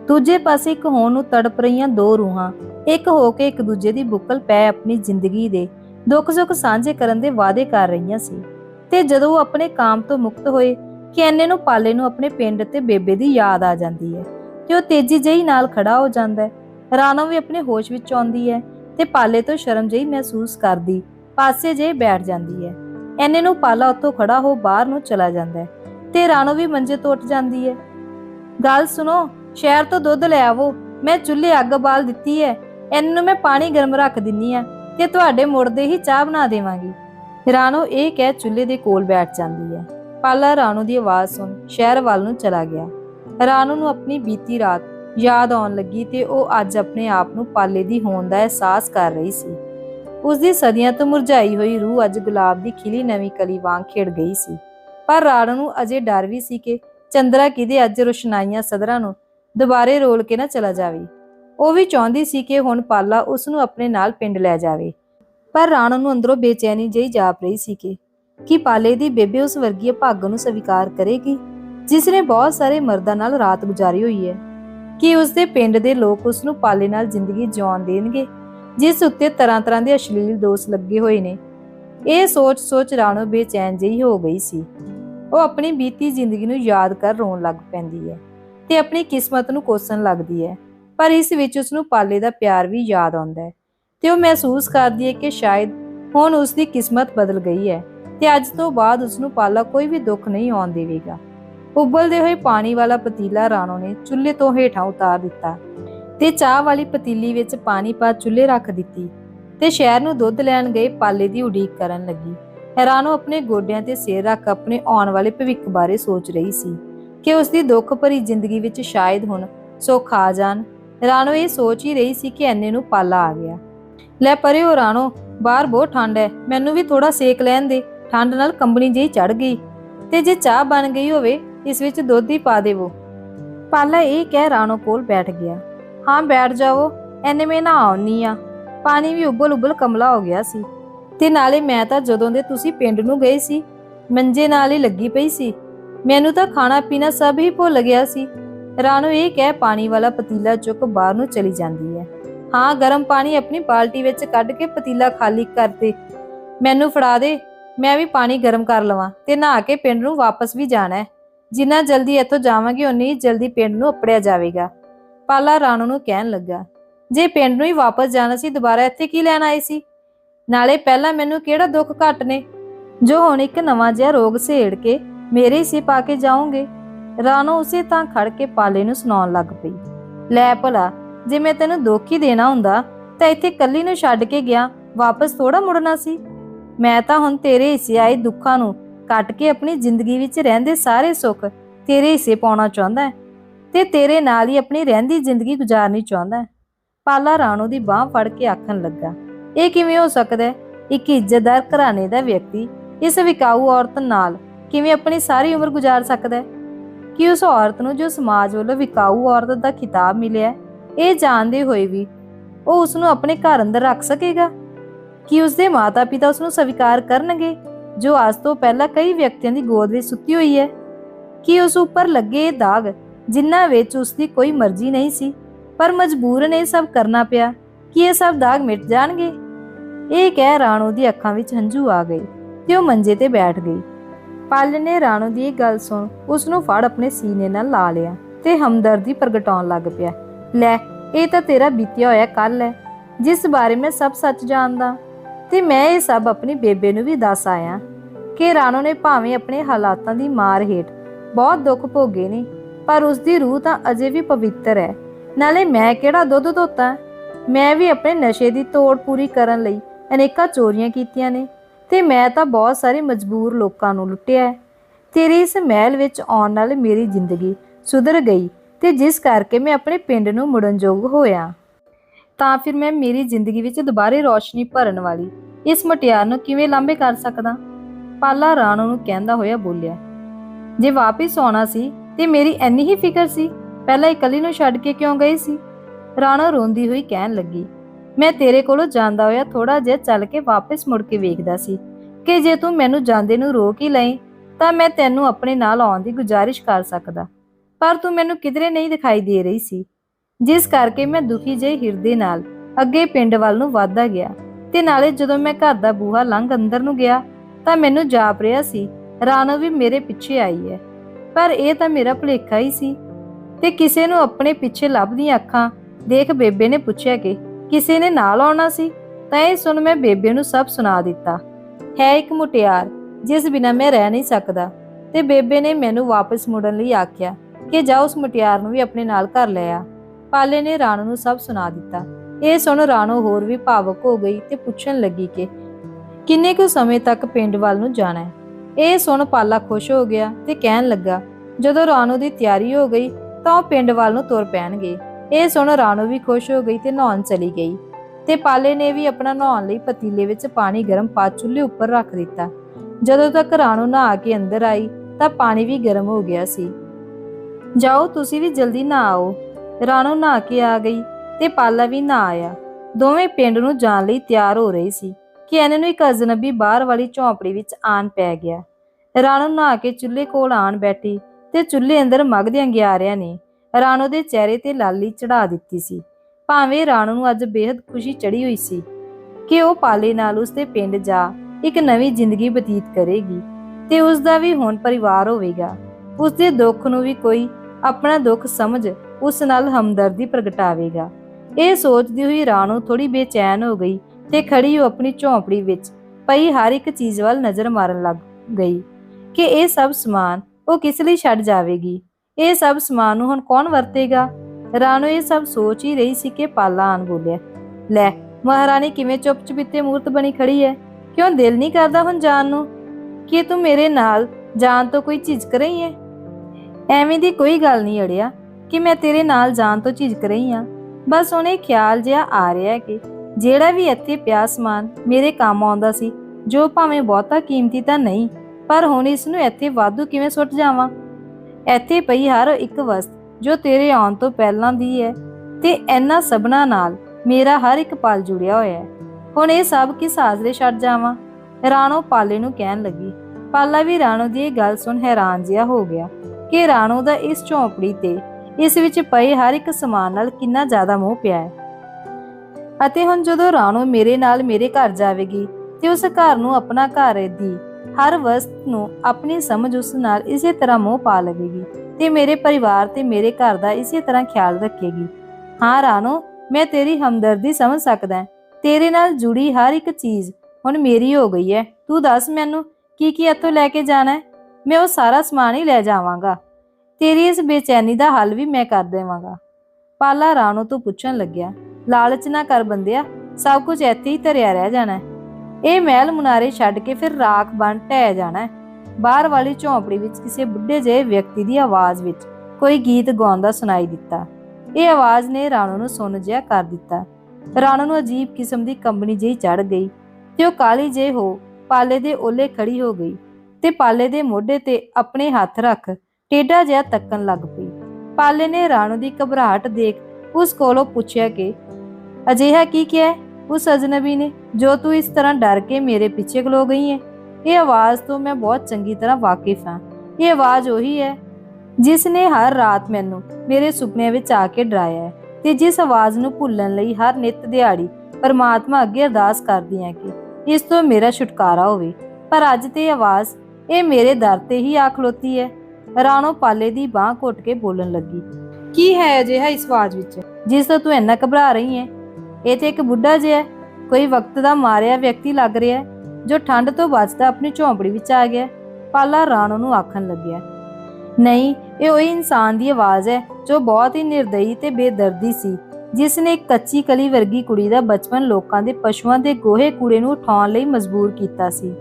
ਦੂਜੇ ਪਾਸੇ ਇੱਕ ਹੋਣ ਨੂੰ ਤੜਪ ਰਹੀਆਂ ਦੋ ਰੂਹਾਂ, ਇੱਕ ਹੋ ਕੇ ਇੱਕ ਦੂਜੇ ਦੀ ਬੁੱਕਲ ਪੈ ਆਪਣੀ ਜ਼ਿੰਦਗੀ ਦੇ ਦੁੱਖ ਸੁੱਖ ਸਾਂਝੇ ਕਰਨ ਦੇ ਵਾਅਦੇ ਕਰ ਰਹੀਆਂ ਸੀ ਤੇ ਜਦੋਂ ਉਹ ਆਪਣੇ ਕਾਮ ਤੋਂ ਮੁਕਤ ਹੋਏ, ਕਿ ਐਨੇ ਨੂੰ ਪਾਲੇ ਨੂੰ ਆਪਣੇ ਪਿੰਡ ਤੇ ਬੇਬੇ ਦੀ ਯਾਦ ਆ ਜਾਂਦੀ ਹੈ। ਤੇ ਉਹ ਤੇਜ਼ੀ ਜਿਹੀ ਨਾਲ ਖੜਾ ਹੋ ਜਾਂਦਾ ਹੈ। ਰਾਣੋ ਵੀ ਆਪਣੇ ਹੋਸ਼ ਵਿੱਚ ਆਉਂਦੀ ਹੈ ਤੇ ਪਾਲੇ ਤੋਂ ਸ਼ਰਮ ਜਿਹੀ ਮਹਿਸੂਸ ਕਰਦੀ, ਪਾਸੇ ਜਿਹੇ ਬੈਠ ਜਾਂਦੀ ਹੈ। ਐਨੇ ਨੂੰ ਪਾਲਾ ਉੱਥੋਂ ਖੜਾ ਹੋ ਬਾਹਰ ਨੂੰ ਚਲਾ ਜਾਂਦਾ ਹੈ ਤੇ ਰਾਣੋ ਵੀ ਮੰਜੇ ਤੋਂ ਉੱਠ ਜਾਂਦੀ ਹੈ। ਗੱਲ ਸੁਣੋ, ਸ਼ਹਿਰ ਤੋਂ ਦੁੱਧ ਲੈ ਆਵੋ, ਮੈਂ ਚੁੱਲ੍ਹੇ ਅੱਗ ਬਾਲ ਦਿੱਤੀ ਹੈ, ਐਨ ਨੂੰ ਮੈਂ ਪਾਣੀ ਗਰਮ ਰੱਖ ਦਿੰਨੀ ਆ ਤੇ ਤੁਹਾਡੇ ਮੁੜਦੇ ਹੀ ਚਾਹ ਬਣਾ ਦੇਵਾਂਗੀ। ਰਾਣੋ ਇਹ ਕਹਿ ਚੁੱਲ੍ਹੇ ਦੇ ਕੋਲ ਬੈਠ ਜਾਂਦੀ ਹੈ। ਪਾਲਾ ਰਾਣੋ ਦੀ ਆਵਾਜ਼ ਸੁਣ ਸ਼ਹਿਰ ਵੱਲ ਨੂੰ ਚਲਾ ਗਿਆ। ਰਾਣੋ ਨੂੰ ਆਪਣੀ ਬੀਤੀ ਰਾਤ ਯਾਦ ਆਉਣ ਲੱਗੀ ਤੇ ਉਹ ਅੱਜ ਆਪਣੇ ਆਪ ਨੂੰ ਪਾਲੇ ਦੀ ਹੋਣ ਦਾ ਅਹਿਸਾਸ ਕਰ ਰਹੀ ਸੀ। ਉਸ ਦੀ ਸਦੀਆਂ ਤੋਂ ਮੁਰਝਾਈ ਹੋਈ ਰੂਹ ਅੱਜ ਗੁਲਾਬ ਦੀ ਖਿਲੀ ਨਵੀਂ ਕਲੀ ਵਾਂਗ ਖਿੜ ਗਈ ਸੀ। ਪਰ ਰਾਣੋ ਨੂੰ ਅਜੇ ਡਰ ਵੀ ਸੀ ਕਿ ਚੰਦਰਾ ਕਿਤੇ ਅੱਜ ਰੁਸ਼ਨਾਈਆਂ ਸਦਰਾਂ ਨੂੰ ਦੁਬਾਰੇ ਰੋਲ ਕੇ ਨਾ ਚਲਾ ਜਾਵੇ। ਉਹ ਵੀ ਚਾਹੁੰਦੀ ਸੀ ਕਿ ਹੁਣ ਪਾਲਾ ਉਸ ਨੂੰ ਆਪਣੇ ਨਾਲ ਪਿੰਡ ਲੈ ਜਾਵੇ। ਪਰ ਰਾਣੂ ਨੂੰ ਅੰਦਰੋਂ ਬੇਚੈਨੀ ਜਿਹੀ ਜਾਪ ਰਹੀ ਸੀ ਕਿ ਕੀ ਪਾਲੇ ਦੀ ਬੇਬੇ ਉਸ ਵਰਗੀ ਭਾਗ ਨੂੰ ਸਵੀਕਾਰ ਕਰੇਗੀ? ਜਿਸ ਨੇ ਬਹੁਤ ਸਾਰੇ ਮਰਦਾਂ ਨਾਲ ਰਾਤ ਗੁਜ਼ਾਰੀ ਹੋਈ ਹੈ, ਕਿ ਉਸ ਦੇ ਪਿੰਡ ਦੇ ਲੋਕ ਉਸ ਨੂੰ ਪਾਲੇ ਨਾਲ ਜ਼ਿੰਦਗੀ ਜਿਉਣ ਦੇਣਗੇ, ਜਿਸ ਉੱਤੇ ਤਰ੍ਹਾਂ ਤਰ੍ਹਾਂ ਦੇ ਅਸ਼ਲੀਲ ਦੋਸ਼ ਲੱਗੇ ਹੋਏ ਨੇ। ਇਹ ਸੋਚ-ਸੋਚ ਰਾਣੋ ਬੇਚੈਨ ਜਿਹੀ ਹੋ ਗਈ ਸੀ। ਉਹ ਆਪਣੀ ਬੀਤੀ ਜ਼ਿੰਦਗੀ ਨੂੰ ਯਾਦ ਕਰ ਰੋਣ ਲੱਗ ਪੈਂਦੀ ਹੈ ਤੇ ਆਪਣੀ ਕਿਸਮਤ ਨੂੰ ਕੋਸਣ ਲੱਗਦੀ ਹੈ, ਪਰ ਇਸ ਵਿੱਚ ਉਸ ਨੂੰ ਪਾਲੇ ਦਾ ਪਿਆਰ ਵੀ ਯਾਦ ਆਉਂਦਾ ਹੈ ਤੇ ਉਹ ਮਹਿਸੂਸ ਕਰਦੀ ਹੈ ਕਿ ਸ਼ਾਇਦ ਹੁਣ ਉਸ ਦੀ ਕਿਸਮਤ ਬਦਲ ਗਈ ਹੈ ਤੇ ਅੱਜ ਤੋਂ ਬਾਅਦ ਉਸ ਨੂੰ ਪਾਲਾ ਕੋਈ ਵੀ ਦੁੱਖ ਨਹੀਂ ਆਉਣ ਦੇਵੇਗਾ। ਉਬਲਦੇ ਹੋਏ ਪਾਣੀ ਵਾਲਾ ਪਤੀਲਾ ਰਾਣੋ ਨੇ ਚੁੱਲ੍ਹੇ ਤੋਂ ਹੇਠਾਂ ਉਤਾਰ ਦਿੱਤਾ ਤੇ ਚਾਹ ਵਾਲੀ ਪਤੀਲੀ ਵਿੱਚ ਪਾਣੀ ਪਾ ਚੁੱਲ੍ਹੇ ਰੱਖ ਦਿੱਤੀ ਤੇ ਸ਼ਹਿਰ ਨੂੰ ਦੁੱਧ ਲੈਣ ਗਏ ਪਾਲੇ ਦੀ ਉਡੀਕ ਕਰਨ ਲੱਗੀ। ਹੈਰਾਨੋ ਆਪਣੇ ਗੋਡਿਆਂ ਤੇ ਸਿਰ ਰੱਖ ਆਪਣੇ ਆਉਣ ਵਾਲੇ ਭਵਿੱਖ ਬਾਰੇ ਸੋਚ ਰਹੀ ਸੀ ਕਿ ਉਸ ਦੀ ਦੁੱਖ ਭਰੀ ਜ਼ਿੰਦਗੀ ਵਿੱਚ ਸ਼ਾਇਦ ਹੁਣ ਸੁੱਖ ਆ ਜਾਣ। ਰਾਣੋ ਇਹ ਸੋਚ ਹੀ ਰਹੀ ਸੀ ਕਿ ਐਨੇ ਨੂੰ ਪਾਲਾ ਆ ਗਿਆ। ਲੈ ਪਰੇ ਹੋ ਰਾਣੋ, ਬਾਹਰ ਬਹੁਤ ਠੰਡ ਹੈ ਮੈਨੂੰ ਵੀ ਥੋੜਾ ਸੇਕ ਲੈਣ ਦੇ, ਠੰਡ ਨਾਲ ਕੰਬਣੀ ਜਿਹੀ ਚੜ ਗਈ ਤੇ ਜੇ ਚਾਹ ਬਣ ਗਈ ਹੋਵੇ ਇਸ ਵਿੱਚ ਦੁੱਧ ਹੀ ਪਾ ਦੇਵੋ। ਪਾਲਾ ਇਹ ਕਹਿ ਰਾਣੋ ਕੋਲ ਬੈਠ ਗਿਆ। ਹਾਂ, ਬੈਠ ਜਾਵੋ ਐਨੇ ਮੈਂ ਨਾ ਆਉਣੀ ਆ ਪਾਣੀ ਵੀ ਉਬਲ ਉਬਲ ਕਮਲਾ ਹੋ ਗਿਆ ਸੀ। ਤੇ ਨਾਲੇ ਮੈਂ ਤਾਂ ਜਦੋਂ ਦੇ ਤੁਸੀਂ ਪਿੰਡ ਨੂੰ ਗਏ ਸੀ, ਮੰਜੇ ਨਾਲ ਹੀ ਲੱਗੀ ਪਈ ਸੀ। ਮੈਨੂੰ ਤਾਂ ਖਾਣਾ ਪੀਣਾ ਸਭ ਹੀ ਭੁੱਲ ਗਿਆ ਸੀ। ਰਾਣੋ ਇਹ ਕਹਿ ਪਾਣੀ ਵਾਲਾ ਪਤੀਲਾ ਚੁੱਕ ਬਾਹਰ ਨੂੰ ਚਲੀ ਜਾਂਦੀ ਹੈ। ਹਾਂ, ਗਰਮ ਪਾਣੀ ਆਪਣੀ ਬਾਲਟੀ ਵਿੱਚ ਕੱਢ ਕੇ ਪਤੀਲਾ ਖਾਲੀ ਕਰ ਦੇ। ਮੈਨੂੰ ਫੜਾ ਦੇ। ਮੈਂ ਵੀ ਪਾਣੀ ਗਰਮ ਕਰ ਲਵਾਂ ਤੇ ਨਹਾ ਕੇ ਪਿੰਡ ਨੂੰ ਵਾਪਸ ਵੀ ਜਾਣਾ ਹੈ। ਜਿੰਨਾ ਜਲਦੀ ਇੱਥੋਂ ਜਾਵਾਂਗੇ ਉਨੀ ਜਲਦੀ ਪਿੰਡ ਨੂੰ ਅਪੜਿਆ ਜਾਵੇਗਾ। ਪਾਲਾ ਰਾਣੋ ਨੂੰ ਕਹਿਣ ਲੱਗਾ, ਜੇ ਪਿੰਡ ਨੂੰ ਹੀ ਵਾਪਸ ਜਾਣਾ ਸੀ, ਦੁਬਾਰਾ ਇੱਥੇ ਕੀ ਲੈਣ ਆਏ ਸੀ? ਨਾਲੇ ਪਹਿਲਾਂ ਮੈਨੂੰ ਕਿਹੜਾ ਦੁੱਖ ਘੱਟ ਨੇ? ਜੋ ਹੁਣ ਇੱਕ ਨਵਾਂ ਜਿਹਾ ਰੋਗ ਸੇੜ ਕੇ ਮੇਰੇ ਸੇ ਪਾ ਕੇ ਜਾਓਗੇ? ਰਾਣੋ ਉਸੇ ਤਾਂ ਖੜ ਕੇ ਪਾਲੇ ਨੂੰ ਸੁਣਾਉਣ ਲੱਗ ਪਈ। ਲੈ ਭਲਾ, ਜੇ ਮੈਂ ਤੈਨੂੰ ਦੁੱਖ ਹੀ ਦੇਣਾ ਹੁੰਦਾ, ਤਾਂ ਇੱਥੇ ਕੱਲੀ ਨੂੰ ਛੱਡ ਕੇ ਗਿਆ, ਵਾਪਸ ਥੋੜਾ ਮੁੜਨਾ ਸੀ? ਮੈਂ ਤਾਂ ਹੁਣ ਤੇਰੇ ਹਿੱਸੇ ਆਏ ਦੁੱਖਾਂ ਨੂੰ ਕੱਟ ਕੇ ਆਪਣੀ ਜ਼ਿੰਦਗੀ ਵਿੱਚ ਰਹਿੰਦੇ ਸਾਰੇ ਸੁੱਖ ਤੇਰੇ ਹਿੱਸੇ ਪਾਉਣਾ ਚਾਹੁੰਦਾ ਹੈ ਤੇ ਤੇਰੇ ਨਾਲ ਹੀ ਆਪਣੀ ਰਹਿੰਦੀ ਜ਼ਿੰਦਗੀ ਗੁਜ਼ਾਰਨੀ ਚਾਹੁੰਦਾ ਹੈ। ਪਾਲਾ ਰਾਣੋ ਦੀ ਬਾਹ ਫੜ ਕੇ ਆਖਣ ਲੱਗਾ, ਇਹ ਕਿਵੇਂ ਹੋ ਸਕਦਾ ਹੈ? ਇੱਕ ਇੱਜ਼ਤਦਾਰ ਘਰਾਣੇ ਦਾ ਵਿਅਕਤੀ ਇਸ ਵਿਕਾਊ ਔਰਤ ਨਾਲ ਕਿਵੇਂ ਆਪਣੀ ਸਾਰੀ ਉਮਰ ਗੁਜ਼ਾਰ ਸਕਦਾ ਹੈ? ਕਿ ਉਸ ਔਰਤ ਨੂੰ ਜੋ ਸਮਾਜ ਵੱਲੋਂ ਵਿਕਾਊ ਔਰਤ ਦਾ ਖਿਤਾਬ ਮਿਲਿਆ ਇਹ ਜਾਣਦੇ ਹੋਏ ਵੀ ਉਹ ਉਸ ਨੂੰ ਆਪਣੇ ਘਰ ਅੰਦਰ ਰੱਖ ਸਕੇਗਾ? ਕਿ ਉਸ ਦੇ ਮਾਤਾ-ਪਿਤਾ ਉਸ ਨੂੰ ਸਵੀਕਾਰ ਕਰਨਗੇ? ਜੋ ਅੱਜ ਤੋਂ ਪਹਿਲਾਂ ਕਈ ਵਿਅਕਤੀਆਂ ਦੀ ਗੋਦ ਵਿੱਚ ਸੁੱਤੀ ਹੋਈ ਹੈ। ਕਿ ਉਸ ਉੱਪਰ ਲੱਗੇ ਇਹ ਦਾਗ ਜਿਨ੍ਹਾਂ ਵਿੱਚ ਉਸ ਦੀ ਕੋਈ ਮਰਜ਼ੀ ਨਹੀਂ ਸੀ, ਪਰ ਮਜਬੂਰਨ ਇਹ ਸਭ ਕਰਨਾ ਪਿਆ, ਕਿ ਇਹ ਸਭ ਦਾਗ ਮਿਟ ਜਾਣਗੇ? ਇਹ ਕਹਿ ਰਾਣੋ ਦੀ ਅੱਖਾਂ ਵਿੱਚ ਹੰਝੂ ਆ ਗਏ ਤੇ ਉਹ ਮੰਜੇ ਤੇ ਬੈਠ ਗਈ। ਪਲ ਨੇ ਰਾਣੋ ਦੀ ਇਹ ਗੱਲ ਸੁਣ ਉਸ ਨੂੰ ਫੜ ਆਪਣੇ ਸੀਨੇ ਨਾਲ ਲਾ ਲਿਆ ਤੇ ਹਮਦਰਦੀ ਪ੍ਰਗਟਾਉਣ ਲੱਗ ਪਿਆ। ਲੈ, ਇਹ ਤਾਂ ਤੇਰਾ ਬੀਤਿਆ ਹੋਇਆ ਕੱਲ ਹੈ, ਜਿਸ ਬਾਰੇ ਮੈਂ ਸਭ ਸੱਚ ਜਾਣਦਾ। ਤੇ ਮੈਂ ਇਹ ਸਭ ਆਪਣੀ ਬੇਬੇ ਨੂੰ ਵੀ ਦੱਸ ਆਇਆ ਕਿ ਰਾਣੋ ਨੇ ਭਾਵੇਂ ਆਪਣੇ ਹਾਲਾਤਾਂ ਦੀ ਮਾਰ ਹੇਠ ਬਹੁਤ ਦੁੱਖ ਭੋਗੇ ਨੇ, ਪਰ ਉਸ ਦੀ ਰੂਹ ਤਾਂ ਅਜੇ ਵੀ ਪਵਿੱਤਰ ਹੈ। ਨਾਲੇ ਮੈਂ ਕਿਹੜਾ ਦੁੱਧ ਧੋਤਾ? ਮੈਂ ਵੀ ਆਪਣੇ ਨਸ਼ੇ ਦੀ ਤੋੜ ਪੂਰੀ ਕਰਨ ਲਈ ਅਨੇਕਾਂ ਚੋਰੀਆਂ ਕੀਤੀਆਂ ਨੇ ਤੇ ਮੈਂ ਤਾਂ ਬਹੁਤ ਸਾਰੇ ਮਜਬੂਰ ਲੋਕਾਂ ਨੂੰ ਲੁੱਟਿਆ ਹੈ। ਤੇਰੇ ਇਸ ਮਹਿਲ ਵਿੱਚ ਆਉਣ ਨਾਲ ਮੇਰੀ ਜ਼ਿੰਦਗੀ ਸੁਧਰ ਗਈ ਤੇ ਜਿਸ ਕਰਕੇ ਮੈਂ ਆਪਣੇ ਪਿੰਡ ਨੂੰ ਮੁੜਨਯੋਗ ਹੋਇਆ। ਤਾਂ ਫਿਰ ਮੈਂ ਮੇਰੀ ਜ਼ਿੰਦਗੀ ਵਿੱਚ ਦੁਬਾਰੇ ਰੌਸ਼ਨੀ ਭਰਨ ਵਾਲੀ ਇਸ ਮਟਿਆਰ ਨੂੰ ਕਿਵੇਂ ਲਾਂਭੇ ਕਰ ਸਕਦਾ? ਪਾਲਾ ਰਾਣੋ ਨੂੰ ਕਹਿੰਦਾ ਹੋਇਆ ਬੋਲਿਆ, ਜੇ ਵਾਪਿਸ ਆਉਣਾ ਸੀ ਤੇ ਮੇਰੀ ਐਨੀ ਹੀ ਫਿਕਰ ਸੀ, ਪਹਿਲਾਂ ਇਕੱਲੀ ਨੂੰ ਛੱਡ ਕੇ ਕਿਉਂ ਗਈ ਸੀ? ਰਾਣੋ ਰੋਂਦੀ ਹੋਈ ਕਹਿਣ ਲੱਗੀ, ਮੈਂ ਤੇਰੇ ਕੋਲੋਂ ਜਾਂਦਾ ਹੋਇਆ ਥੋੜਾ ਜਿਹਾ ਚੱਲ ਕੇ ਵਾਪਸ ਮੁੜ ਕੇ ਵੇਖਦਾ ਸੀ ਕਿ ਜੇ ਤੂੰ ਮੈਨੂੰ ਜਾਂਦੇ ਨੂੰ ਰੋਕ ਹੀ ਲਏ, ਤਾਂ ਮੈਂ ਤੈਨੂੰ ਆਪਣੇ ਨਾਲ ਆਉਣ ਦੀ ਗੁਜ਼ਾਰਿਸ਼ ਕਰ ਸਕਦਾ। ਪਰ ਤੂੰ ਮੈਨੂੰ ਕਿਧਰੇ ਨਹੀਂ ਦਿਖਾਈ ਦੇ ਰਹੀ ਸੀ। ਜਿਸ ਕਰਕੇ ਮੈਂ ਦੁਖੀ ਜਿਹੇ ਹਿਰਦੇ ਨਾਲ ਅੱਗੇ ਪਿੰਡ ਵੱਲ ਨੂੰ ਵਧਦਾ ਗਿਆ ਤੇ ਨਾਲੇ ਜਦੋਂ ਮੈਂ ਘਰ ਦਾ ਬੂਹਾ ਲੰਘ ਅੰਦਰ ਨੂੰ ਗਿਆ ਤਾਂ ਮੈਨੂੰ ਜਾਪ ਰਿਹਾ ਸੀ, ਰਾਣੋ ਵੀ ਮੇਰੇ ਪਿੱਛੇ ਆਈ ਹੈ। ਪਰ ਇਹ ਤਾਂ ਮੇਰਾ ਭੁਲੇਖਾ ਹੀ ਸੀ ਤੇ ਕਿਸੇ ਨੂੰ ਆਪਣੇ ਪਿੱਛੇ ਲੱਭਦੀਆਂ ਅੱਖਾਂ ਦੇਖ ਬੇਬੇ ਨੇ ਪੁੱਛਿਆ ਕਿ ਕਿਸੇ ਨੇ ਨਾਲ ਆਉਣਾ ਸੀ? ਤਾਂ ਇਹ ਸੁਣ ਮੈਂ ਬੇਬੇ ਨੂੰ ਸਭ ਸੁਣਾ ਦਿੱਤਾ। ਹੈ ਇੱਕ ਮੁਟਿਆਰ, ਜਿਸ ਬਿਨਾ ਮੈਂ ਰਹਿ ਨਹੀਂ ਸਕਦਾ। ਤੇ ਬੇਬੇ ਨੇ ਮੈਨੂੰ ਵਾਪਸ ਮੁੜਨ ਲਈ ਆਖਿਆ ਕਿ ਜਾ ਉਸ ਮੁਟਿਆਰ ਨੂੰ ਵੀ ਆਪਣੇ ਨਾਲ ਘਰ ਲੈ ਆ। ਪਾਲੇ ਨੇ ਰਾਣੋ ਨੂੰ ਸਭ ਸੁਣਾ ਦਿੱਤਾ। ਇਹ ਸੁਣ ਰਾਣੋ ਹੋਰ ਵੀ ਭਾਵਕ ਹੋ ਗਈ ਤੇ ਪੁੱਛਣ ਲੱਗੀ ਕਿ ਕਿੰਨੇ ਕੁ ਸਮੇਂ ਤੱਕ ਪਿੰਡ ਵੱਲ ਨੂੰ ਜਾਣਾ ਹੈ? ਇਹ ਸੁਣ ਪਾਲਾ ਖੁਸ਼ ਹੋ ਗਿਆ ਤੇ ਕਹਿਣ ਲੱਗਾ, ਜਦੋਂ ਰਾਣੋ ਦੀ ਤਿਆਰੀ ਹੋ ਗਈ, ਤਾਂ ਉਹ ਪਿੰਡ ਵੱਲ ਨੂੰ ਤੁਰ ਪੈਣਗੇ। ਇਹ ਸੁਣ ਰਾਣੋ ਵੀ ਖੁਸ਼ ਹੋ ਗਈ ਤੇ ਨਹਾਉਣ ਚਲੀ ਗਈ। ਤੇ ਪਾਲੇ ਨੇ ਵੀ ਆਪਣਾ ਨਹਾਉਣ ਲਈ ਪਤੀਲੇ ਵਿੱਚ ਪਾਣੀ ਗਰਮ ਪਾ ਚੁੱਲ੍ਹੇ ਉੱਪਰ ਰੱਖ ਦਿੱਤਾ। ਜਦੋਂ ਤੱਕ ਰਾਣੋ ਨਹਾ ਕੇ ਅੰਦਰ ਆਈ, ਤਾਂ ਪਾਣੀ ਵੀ ਗਰਮ ਹੋ ਗਿਆ ਸੀ। ਜਾਓ, ਤੁਸੀਂ ਵੀ ਜਲਦੀ ਨਹਾਓ। ਰਾਣੋ ਨਹਾ ਕੇ ਆ ਗਈ ਤੇ ਪਾਲਾ ਵੀ ਨਹਾ ਆਇਆ। ਦੋਵੇਂ ਪਿੰਡ ਨੂੰ ਜਾਣ ਲਈ ਤਿਆਰ ਹੋ ਰਹੀ ਸੀ ਕਿ ਇਹਨਾਂ ਨੂੰ ਇੱਕ ਅਜਨਬੀ ਬਾਹਰ ਵਾਲੀ ਝੌਂਪੜੀ ਵਿੱਚ ਆਣ ਪੈ ਗਿਆ। ਰਾਣੋ ਨਹਾ ਕੇ ਚੁੱਲ੍ਹੇ ਕੋਲ ਆਣ ਬੈਠੀ ਤੇ ਚੁੱਲ੍ਹੇ ਅੰਦਰ ਮਗਦਿਆਂ ਗਿਆਰਿਆਂ ਨੇ ਰਾਣੋ ਦੇ ਚਿਹਰੇ ਤੇ ਲਾਲੀ ਚੜਾ ਦਿੱਤੀ ਸੀ। ਭਾਵੇਂ ਰਾਣੋ ਨੂੰ ਅੱਜ ਬੇहद ਖੁਸ਼ੀ ਚੜੀ ਹੋਈ ਸੀ ਕਿ ਉਹ ਪਾਲੇ ਨਾਲ ਉਸਦੇ ਪਿੰਡ ਜਾ ਇੱਕ ਨਵੀਂ ਜ਼ਿੰਦਗੀ ਬਤੀਤ ਕਰੇਗੀ ਤੇ ਉਸ ਦਾ ਵੀ ਹੁਣ ਪਰਿਵਾਰ ਹੋਵੇਗਾ। ਉਸ ਦੇ ਦੁੱਖ ਨੂੰ ਵੀ ਕੋਈ ਆਪਣਾ ਦੁੱਖ ਸਮਝ ਉਸ ਨਾਲ ਹਮਦਰਦੀ ਪ੍ਰਗਟਾਵੇਗਾ। ਇਹ ਸੋਚਦੀ ਹੋਈ ਰਾਣੋ ਥੋੜੀ ਬੇਚੈਨ ਹੋ ਗਈ ਤੇ ਖੜੀ ਹੋ ਆਪਣੀ ਝੌਂਪੜੀ ਵਿੱਚ ਪਈ ਹਰ ਇੱਕ ਚੀਜ਼ ਵੱਲ ਨਜ਼ਰ ਮਾਰਨ ਲੱਗ ਗਈ ਕਿ ਇਹ ਸਭ ਸਮਾਨ ਉਹ ਕਿਸ ਲਈ ਛੱਡ ਜਾਵੇਗੀ? ਇਹ ਸਭ ਸਮਾਨ ਨੂੰ ਹੁਣ ਕੌਣ ਵਰਤੇਗਾ? ਰਾਣੋ ਇਹ ਸਭ ਸੋਚ ਹੀ ਰਹੀ ਸੀ ਕਿ ਪਾਲਾ ਆਨ ਬੋਲਿਆ, ਲੈ, ਮਹਾਰਾਣੀ ਕਿਵੇਂ ਚੁੱਪ ਚੁਪੀਤੇ ਮੂਰਤ ਬਣੀ ਖੜੀ ਹੈ ਕਿਉਂ ਦਿਲ ਨਹੀਂ ਕਰਦਾ ਹੁਣ ਜਾਣ ਨੂੰ? ਕਿ ਤੂੰ ਮੇਰੇ ਨਾਲ ਜਾਣ ਤੋਂ ਕੋਈ ਝਿਜਕ ਰਹੀ ਹੈ ਐਵੇਂ ਦੀ ਕੋਈ ਗੱਲ ਨਹੀਂ ਅੜਿਆ। ਕਿ ਮੈਂ ਤੇਰੇ ਨਾਲ ਜਾਣ ਤੋਂ ਝਿਜਕ ਰਹੀ ਹਾਂ। ਬਸ ਉਹਨੇ ਖਿਆਲ ਜਿਹਾ ਆ ਰਿਹਾ ਕਿ ਜਿਹੜਾ ਵੀ ਇੱਥੇ ਪਿਆ ਸਮਾਨ ਮੇਰੇ ਕੰਮ ਆਉਂਦਾ ਸੀ, ਜੋ ਭਾਵੇਂ ਬਹੁਤਾ ਕੀਮਤੀ ਤਾਂ ਨਹੀਂ, ਪਰ ਹੁਣ ਇਸ ਨੂੰ ਇੱਥੇ ਵਾਧੂ ਕਿਵੇਂ ਸੁੱਟ ਜਾਵਾਂ? ਇੱਥੇ ਪਈ ਹਰ ਇੱਕ ਵਸਤ ਜੋ ਤੇਰੇ ਆਉਣ ਤੋਂ ਪਹਿਲਾਂ ਦੀ ਹੈ ਤੇ ਇਹਨਾਂ ਸਭਨਾ ਨਾਲ ਮੇਰਾ ਹਰ ਇੱਕ ਪਲ ਜੁੜਿਆ ਹੋਇਆ ਹੈ। ਹੁਣ ਇਹ ਸਭ ਕਿਸ ਹਾਜ਼ਰੇ ਛੱਡ ਜਾਵਾਂ? ਰਾਣੋ ਪਾਲੇ ਨੂੰ ਕਹਿਣ ਲੱਗੀ। ਪਾਲਾ ਵੀ ਰਾਣੋ ਦੀ ਇਹ ਗੱਲ ਸੁਣ ਹੈਰਾਨ ਜਿਹਾ ਹੋ ਗਿਆ ਕਿ ਰਾਣੋ ਦਾ ਇਸ ਝੌਂਪੜੀ ਤੇ ਇਸ ਵਿੱਚ ਪਏ ਹਰ ਇੱਕ ਸਮਾਨ ਨਾਲ ਕਿੰਨਾ ਜ਼ਿਆਦਾ ਮੋਹ ਪਿਆ ਹੈ। ਅਤੇ ਹੁਣ ਜਦੋਂ ਰਾਣੋ ਮੇਰੇ ਨਾਲ ਮੇਰੇ ਘਰ ਜਾਵੇਗੀ ਤੇ ਉਸ ਘਰ ਨੂੰ ਆਪਣਾ ਘਰ ਦੀ ਹਰ ਵਸਤ ਨੂੰ ਆਪਣੀ ਸਮਝ ਉਸ ਨਾਲ ਇਸੇ ਤਰ੍ਹਾਂ ਮੋਹ ਪਾ ਲਵੇਗੀ ਤੇ ਮੇਰੇ ਪਰਿਵਾਰ ਤੇ ਮੇਰੇ ਘਰ ਦਾ ਇਸੇ ਤਰ੍ਹਾਂ ਖਿਆਲ ਰੱਖੇਗੀ। ਹਾਂ ਰਾਣੋ, ਮੈਂ ਤੇਰੀ ਹਮਦਰਦੀ ਸਮਝ ਸਕਦਾ ਤੇਰੇ ਨਾਲ ਜੁੜੀ ਹਰ ਇੱਕ ਚੀਜ਼ ਹੁਣ ਮੇਰੀ ਹੋ ਗਈ ਹੈ। ਤੂੰ ਦੱਸ ਮੈਨੂੰ ਕੀ ਕੀ ਇੱਥੋਂ ਲੈ ਕੇ ਜਾਣਾ ਹੈ? ਮੈਂ ਉਹ ਸਾਰਾ ਸਮਾਨ ਹੀ ਲੈ ਜਾਵਾਂਗਾ। ਤੇਰੀ ਇਸ ਬੇਚੈਨੀ ਦਾ ਹੱਲ ਵੀ ਮੈਂ ਕਰ ਦੇਵਾਂਗਾ। ਪਾਲਾ ਰਾਣੋ ਤੋਂ ਪੁੱਛਣ ਲੱਗਿਆ। ਲਾਲਚ ਨਾ ਕਰ ਬੰਦਿਆ, ਸਭ ਕੁਝ ਇੱਥੇ ਹੀ ਧਰਿਆ ਰਹਿ ਜਾਣਾ ਇਹ ਮਹਿਲ ਮੁਨਾਰੇ ਛੱਡ ਕੇ ਫਿਰ ਰਾਖ ਬਣ ਢਹਿ ਜਾਣਾ ਬਾਹਰ ਵਾਲੀ ਝੌਂਪੜੀ ਵਿੱਚ ਕਿਸੇ ਬੁੱਢੇ ਜਿਹੇ ਵਿਅਕਤੀ ਦੀ ਆਵਾਜ਼ ਵਿੱਚ ਕੋਈ ਗੀਤ ਗਾਉਂਦਾ ਸੁਣਾਈ ਦਿੱਤਾ। ਇਹ ਆਵਾਜ਼ ਨੇ ਰਾਣੋ ਨੂੰ ਸੁਣ ਜਿਹਾ ਕਰ ਦਿੱਤਾ। ਰਾਣੋ ਨੂੰ ਅਜੀਬ ਕਿਸਮ ਦੀ ਕੰਬਣੀ ਜਿਹੀ ਚੜ ਗਈ ਤੇ ਉਹ ਕਾਲੀ ਜਿਹੀ ਹੋ ਪਾਲੇ ਦੇ ਓਲੇ ਖੜੀ ਹੋ ਗਈ ਤੇ ਪਾਲੇ ਦੇ ਮੋਢੇ ਤੇ ਆਪਣੇ ਹੱਥ ਰੱਖ ਟੇਢਾ ਜਿਹਾ ਤੱਕਣ ਲੱਗ ਪਈ। ਪਾਲੇ ਨੇ ਰਾਣੋ ਦੀ ਘਬਰਾਹਟ ਦੇਖ ਉਸ ਕੋਲੋਂ ਪੁੱਛਿਆ ਕਿ, ਅਜਿਹਾ ਕੀ ਕਿਹਾ ਉਸ ਅਜਨਬੀ ਨੇ, ਜੋ ਤੂੰ ਇਸ ਤਰ੍ਹਾਂ ਡਰ ਕੇ ਮੇਰੇ ਪਿੱਛੇ ਖਲੋ ਗਈ ਹੈ ਇਹ ਆਵਾਜ਼ ਤੋਂ ਮੈਂ ਬਹੁਤ ਚੰਗੀ ਤਰ੍ਹਾਂ ਵਾਕਿਫ ਹਾਂ ਇਹ ਆਵਾਜ਼ ਉਹੀ ਹੈ, ਜਿਸ ਨੇ ਹਰ ਰਾਤ ਮੈਨੂੰ ਮੇਰੇ ਸੁਪਨਿਆਂ ਵਿੱਚ ਆ ਕੇ ਡਰਾਇਆ ਹੈ ਤੇ ਜਿਸ ਆਵਾਜ਼ ਨੂੰ ਭੁੱਲਣ ਲਈ ਹਰ ਨਿਤ ਦਿਹਾੜੀ ਪਰਮਾਤਮਾ ਅੱਗੇ ਅਰਦਾਸ ਕਰਦੀ ਹਾਂ ਕਿ ਇਸ ਤੋਂ ਮੇਰਾ ਛੁਟਕਾਰਾ ਹੋਵੇ। ਪਰ ਅੱਜ ਤੇ ਆਵਾਜ਼ ਇਹ ਮੇਰੇ ਦਰ ਤੇ ਹੀ ਆ ਖਲੋਤੀ ਹੈ। ਰਾਣੋ ਪਾਲੇ ਦੀ ਬਾਹ ਘੁੱਟ ਕੇ ਬੋਲਣ ਲੱਗੀ। ਕੀ ਹੈ ਅਜਿਹਾ ਇਸ ਆਵਾਜ਼ ਵਿੱਚ? ਜਿਸ ਤੋਂ ਤੂੰ ਇੰਨਾ ਘਬਰਾ ਰਹੀ ਹੈ? ਇਹ ਤੇ ਇੱਕ ਬੁੱਢਾ ਜਿਹਾ ਕੋਈ ਵਕਤ ਦਾ ਮਾਰਿਆ ਵਿਅਕਤੀ ਲੱਗ ਰਿਹਾ ਜੋ ਠੰਡ ਤੋਂ ਬਚਦਾ ਆਪਣੀ ਝੌਂਪੜੀ ਵਿੱਚ ਆ ਗਿਆ ਪਾਲਾ ਰਾਣੋ ਨੂੰ ਆਖਣ ਲੱਗਿਆ। ਨਹੀਂ, ਇਹ ਉਹੀ ਇਨਸਾਨ ਦੀ ਆਵਾਜ਼ ਹੈ, ਜੋ ਬਹੁਤ ਹੀ ਨਿਰਦਈ ਤੇ ਬੇਦਰਦੀ ਸੀ, ਜਿਸ ਨੇ ਇੱਕ ਕੱਚੀ ਕਲੀ ਵਰਗੀ ਕੁੜੀ ਦਾ ਬਚਪਨ ਲੋਕਾਂ ਦੇ ਪਸ਼ੂਆਂ ਦੇ ਗੋਹੇ ਕੂੜੇ ਨੂੰ ਉਠਾਉਣ ਲਈ ਮਜਬੂਰ ਕੀਤਾ ਸੀ।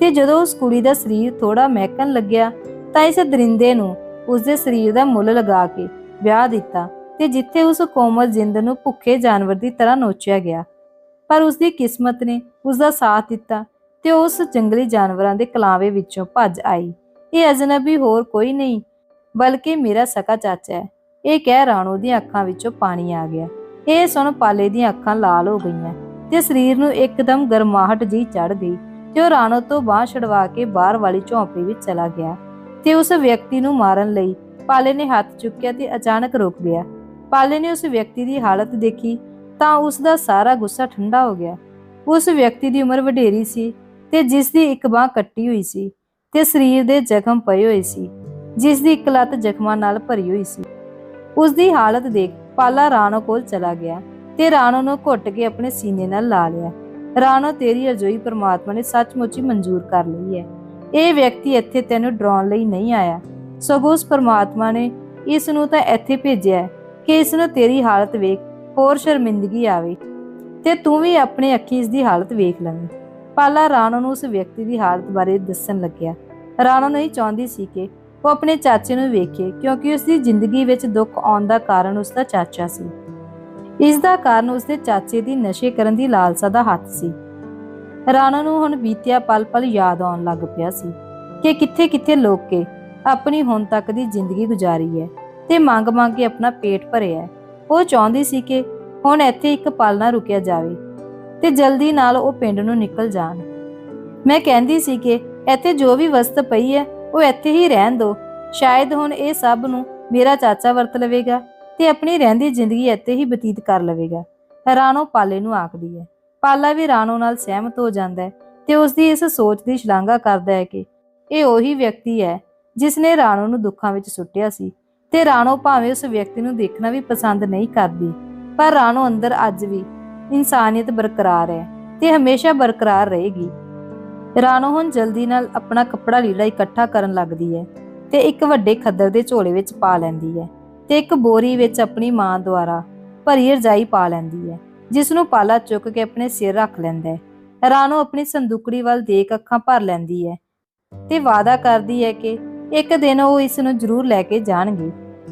ਤੇ ਜਦੋਂ ਉਸ ਕੁੜੀ ਦਾ ਸਰੀਰ ਥੋੜਾ ਮਹਿਕਣ ਲੱਗਿਆ ਤਾਂ ਇਸ ਦਰਿੰਦੇ ਨੂੰ ਉਸਦੇ ਸਰੀਰ ਦਾ ਮੁੱਲ ਲਗਾ ਕੇ ਵਿਆਹ ਦਿੱਤਾ ਤੇ ਜਿੱਥੇ ਉਸ ਕੋਮਲ ਜਿੰਦ ਨੂੰ ਭੁੱਖੇ ਜਾਨਵਰ ਦੀ ਤਰ੍ਹਾਂ ਨੋਚਿਆ ਗਿਆ। ਪਰ ਉਸ ਦੀ ਕਿਸਮਤ ਨੇ ਉਸ ਦਾ ਸਾਥ ਦਿੱਤਾ ਤੇ ਉਸ ਜੰਗਲੀ ਜਾਨਵਰਾਂ ਦੇ ਕਲਾਵੇ ਵਿੱਚੋਂ ਭੱਜ ਆਈ। ਇਹ ਅਜਨਬੀ ਹੋਰ ਕੋਈ ਨਹੀਂ, ਬਲਕਿ ਮੇਰਾ ਸਕਾ ਚਾਚਾ ਹੈ। ਇਹ ਕਹਿ ਰਾਣੋ ਦੀਆਂ ਅੱਖਾਂ ਵਿੱਚੋਂ ਪਾਣੀ ਆ ਗਿਆ। ਇਹ ਸੁਣ ਪਾਲੇ ਦੀਆਂ ਅੱਖਾਂ ਲਾਲ ਹੋ ਗਈਆਂ ਤੇ ਸਰੀਰ ਨੂੰ ਇੱਕਦਮ ਗਰਮਾਹਟ ਜੀ ਚੜ ਗਈ ਤੇ ਉਹ ਰਾਣੋ ਤੋਂ ਬਾਹ ਛਡਵਾ ਕੇ ਬਾਹਰ ਵਾਲੀ ਝੌਂਪੜੀ ਵਿੱਚ ਚਲਾ ਗਿਆ। ਤੇ ਉਸ ਵਿਅਕਤੀ ਨੂੰ ਮਾਰਨ ਲਈ ਪਾਲੇ ਨੇ ਹੱਥ ਚੁੱਕਿਆ ਤੇ ਅਚਾਨਕ ਰੁਕ ਗਿਆ। ਪਾਲੇ ਨੇ ਉਸ ਵਿਅਕਤੀ ਦੀ ਹਾਲਤ ਦੇਖੀ ਤਾਂ ਉਸ ਦਾ ਸਾਰਾ ਗੁੱਸਾ ਠੰਡਾ ਹੋ ਗਿਆ। ਉਸ ਵਿਅਕਤੀ ਦੀ ਉਮਰ ਵਡੇਰੀ ਸੀ ਤੇ ਜਿਸ ਦੀ ਇੱਕ ਬਾਹ ਕੱਟੀ ਹੋਈ ਸੀ ਤੇ ਸਰੀਰ ਦੇ ਜ਼ਖਮ ਪਏ ਹੋਏ ਸੀ, ਜਿਸ ਦੀ ਇੱਕ ਲੱਤ ਜ਼ਖਮਾਂ ਨਾਲ ਭਰੀ ਹੋਈ ਸੀ। ਉਸ ਦੀ ਹਾਲਤ ਦੇਖ ਪਾਲਾ ਰਾਣੋ ਕੋਲ ਚਲਾ ਗਿਆ ਤੇ ਰਾਣੋ ਨੂੰ ਘੁੱਟ ਕੇ ਆਪਣੇ ਸੀਨੇ ਨਾਲ ਲਾ ਲਿਆ। ਰਾਣੋ ਤੇਰੀ ਅਜੋਈ ਪ੍ਰਮਾਤਮਾ ਨੇ ਸੱਚਮੁੱਚ ਹੀ ਮਨਜ਼ੂਰ ਕਰ ਲਈ ਹੈ। ਇਹ ਵਿਅਕਤੀ ਇੱਥੇ ਤੈਨੂੰ ਡਰਾਉਣ ਲਈ ਨਹੀਂ ਆਇਆ। ਸਗੋਂ ਉਸ ਪ੍ਰਮਾਤਮਾ ਨੇ ਇਸ ਨੂੰ ਤਾਂ ਇੱਥੇ ਭੇਜਿਆ ਹੈ ਕਿ ਇਸ ਨੂੰ ਤੇਰੀ ਹਾਲਤ ਵੇਖ ਹੋਰ ਸ਼ਰਮਿੰਦਗੀ ਆਵੇ ਤੇ ਤੂੰ ਵੀ ਆਪਣੇ ਅੱਖੀਂ ਇਸ ਦੀ ਹਾਲਤ ਵੇਖ ਲਵੇਂ। ਪਾਲਾ ਰਾਣੋ ਨੂੰ ਉਸ ਵਿਅਕਤੀ ਦੀ ਹਾਲਤ ਬਾਰੇ ਦੱਸਣ ਲੱਗਿਆ। ਰਾਣੋ ਨਹੀਂ ਚਾਹੁੰਦੀ ਸੀ ਕਿ ਉਹ ਆਪਣੇ ਚਾਚੇ ਨੂੰ ਵੇਖੇ ਕਿਉਂਕਿ ਉਸ ਦੀ ਜ਼ਿੰਦਗੀ ਵਿੱਚ ਦੁੱਖ ਆਉਣ ਦਾ ਕਾਰਨ ਉਸ ਦਾ ਚਾਚਾ ਸੀ। ਇਸ ਦਾ ਕਾਰਨ ਉਸ ਦੇ ਚਾਚੇ ਦੀ ਨਸ਼ੇ ਕਰਨ ਦੀ ਲਾਲਸਾ ਦਾ ਹੱਥ ਸੀ। ਰਾਣੋ ਨੂੰ ਹੁਣ ਬੀਤਿਆ ਪਲ ਪਲ ਯਾਦ ਆਉਣ ਲੱਗ ਪਿਆ ਸੀ ਕਿ ਕਿੱਥੇ ਕਿੱਥੇ ਲੋਕ ਕੇ ਆਪਣੀ ਹੁਣ ਤੱਕ ਦੀ ਜ਼ਿੰਦਗੀ ਗੁਜ਼ਾਰੀ ਹੈ ਤੇ ਮੰਗ ਮੰਗ ਕੇ ਆਪਣਾ ਪੇਟ ਭਰਿਆ ਹੈ ਉਹ ਚਾਹੁੰਦੀ ਸੀ ਕਿ ਹੁਣ ਇੱਥੇ ਇੱਕ ਪਲ ਨਾ ਰੁਕਿਆ ਜਾਵੇ ਤੇ ਜਲਦੀ ਨਾਲ ਉਹ ਪਿੰਡ ਨੂੰ ਨਿਕਲ ਜਾਣ। ਮੈਂ ਕਹਿੰਦੀ ਸੀ ਕਿ ਇੱਥੇ ਜੋ ਵੀ ਵਸਤ ਪਈ ਹੈ ਉਹ ਇੱਥੇ ਹੀ ਰਹਿਣ ਦਿਓ ਸ਼ਾਇਦ ਹੁਣ ਇਹ ਸਭ ਨੂੰ ਮੇਰਾ ਚਾਚਾ ਵਰਤ ਲਵੇਗਾ ਤੇ ਆਪਣੀ ਰਹਿੰਦੀ ਜ਼ਿੰਦਗੀ ਇੱਥੇ ਹੀ ਬਤੀਤ ਕਰ ਲਵੇਗਾ। ਰਾਣੋ ਪਾਲੇ ਨੂੰ ਆਖਦੀ ਹੈ ਪਾਲਾ ਵੀ ਰਾਣੋ ਨਾਲ ਸਹਿਮਤ ਹੋ ਜਾਂਦਾ ਹੈ ਤੇ ਉਸ ਦੀ ਇਸ ਸੋਚ ਦੀ ਸ਼ਲਾਘਾ ਕਰਦਾ ਹੈ ਕਿ ਇਹ ਉਹੀ ਵਿਅਕਤੀ ਹੈ ਜਿਸ ਨੇ ਰਾਣੋ ਨੂੰ ਦੁੱਖਾਂ ਵਿੱਚ ਸੁੱਟਿਆ ਸੀ ਤੇ ਰਾਣੋ ਭਾਵੇਂ ਉਸ ਵਿਅਕਤੀ ਨੂੰ ਦੇਖਣਾ ਵੀ ਪਸੰਦ ਨਹੀਂ ਕਰਦੀ, ਪਰ ਰਾਣੋ ਅੰਦਰ ਅੱਜ ਵੀ ਇਨਸਾਨੀਅਤ ਬਰਕਰਾਰ ਹੈ ਤੇ ਹਮੇਸ਼ਾ ਬਰਕਰਾਰ ਰਹੇਗੀ। ਰਾਣੋ ਹੁਣ ਜਲਦੀ ਨਾਲ ਆਪਣਾ ਕੱਪੜਾ ਲੀੜਾ ਇਕੱਠਾ ਕਰਨ ਲੱਗਦੀ ਹੈ ਤੇ ਇੱਕ ਵੱਡੇ ਖੱਦਰ ਦੇ ਝੋਲੇ ਵਿੱਚ ਪਾ ਲੈਂਦੀ ਹੈ ਤੇ ਇੱਕ ਬੋਰੀ ਵਿੱਚ ਆਪਣੀ ਮਾਂ ਦੁਆਰਾ ਭਰੀ ਰਜਾਈ ਪਾ ਲੈਂਦੀ ਹੈ। ਜਿਸ ਨੂੰ ਪਾਲਾ ਚੁੱਕ ਕੇ ਆਪਣੇ ਸਿਰ ਰੱਖ ਲੈਂਦਾ ਹੈ। ਰਾਣੋ ਆਪਣੀ ਸੰਦੂਕੜੀ ਵੱਲ ਦੇਖ ਅੱਖਾਂ ਭਰ ਲੈਂਦੀ ਹੈ ਤੇ ਵਾਅਦਾ ਕਰਦੀ ਹੈ ਕਿ ਇੱਕ ਦਿਨ ਉਹ ਇਸ ਨੂੰ ਜ਼ਰੂਰ ਲੈ ਕੇ ਜਾਣਗੇ।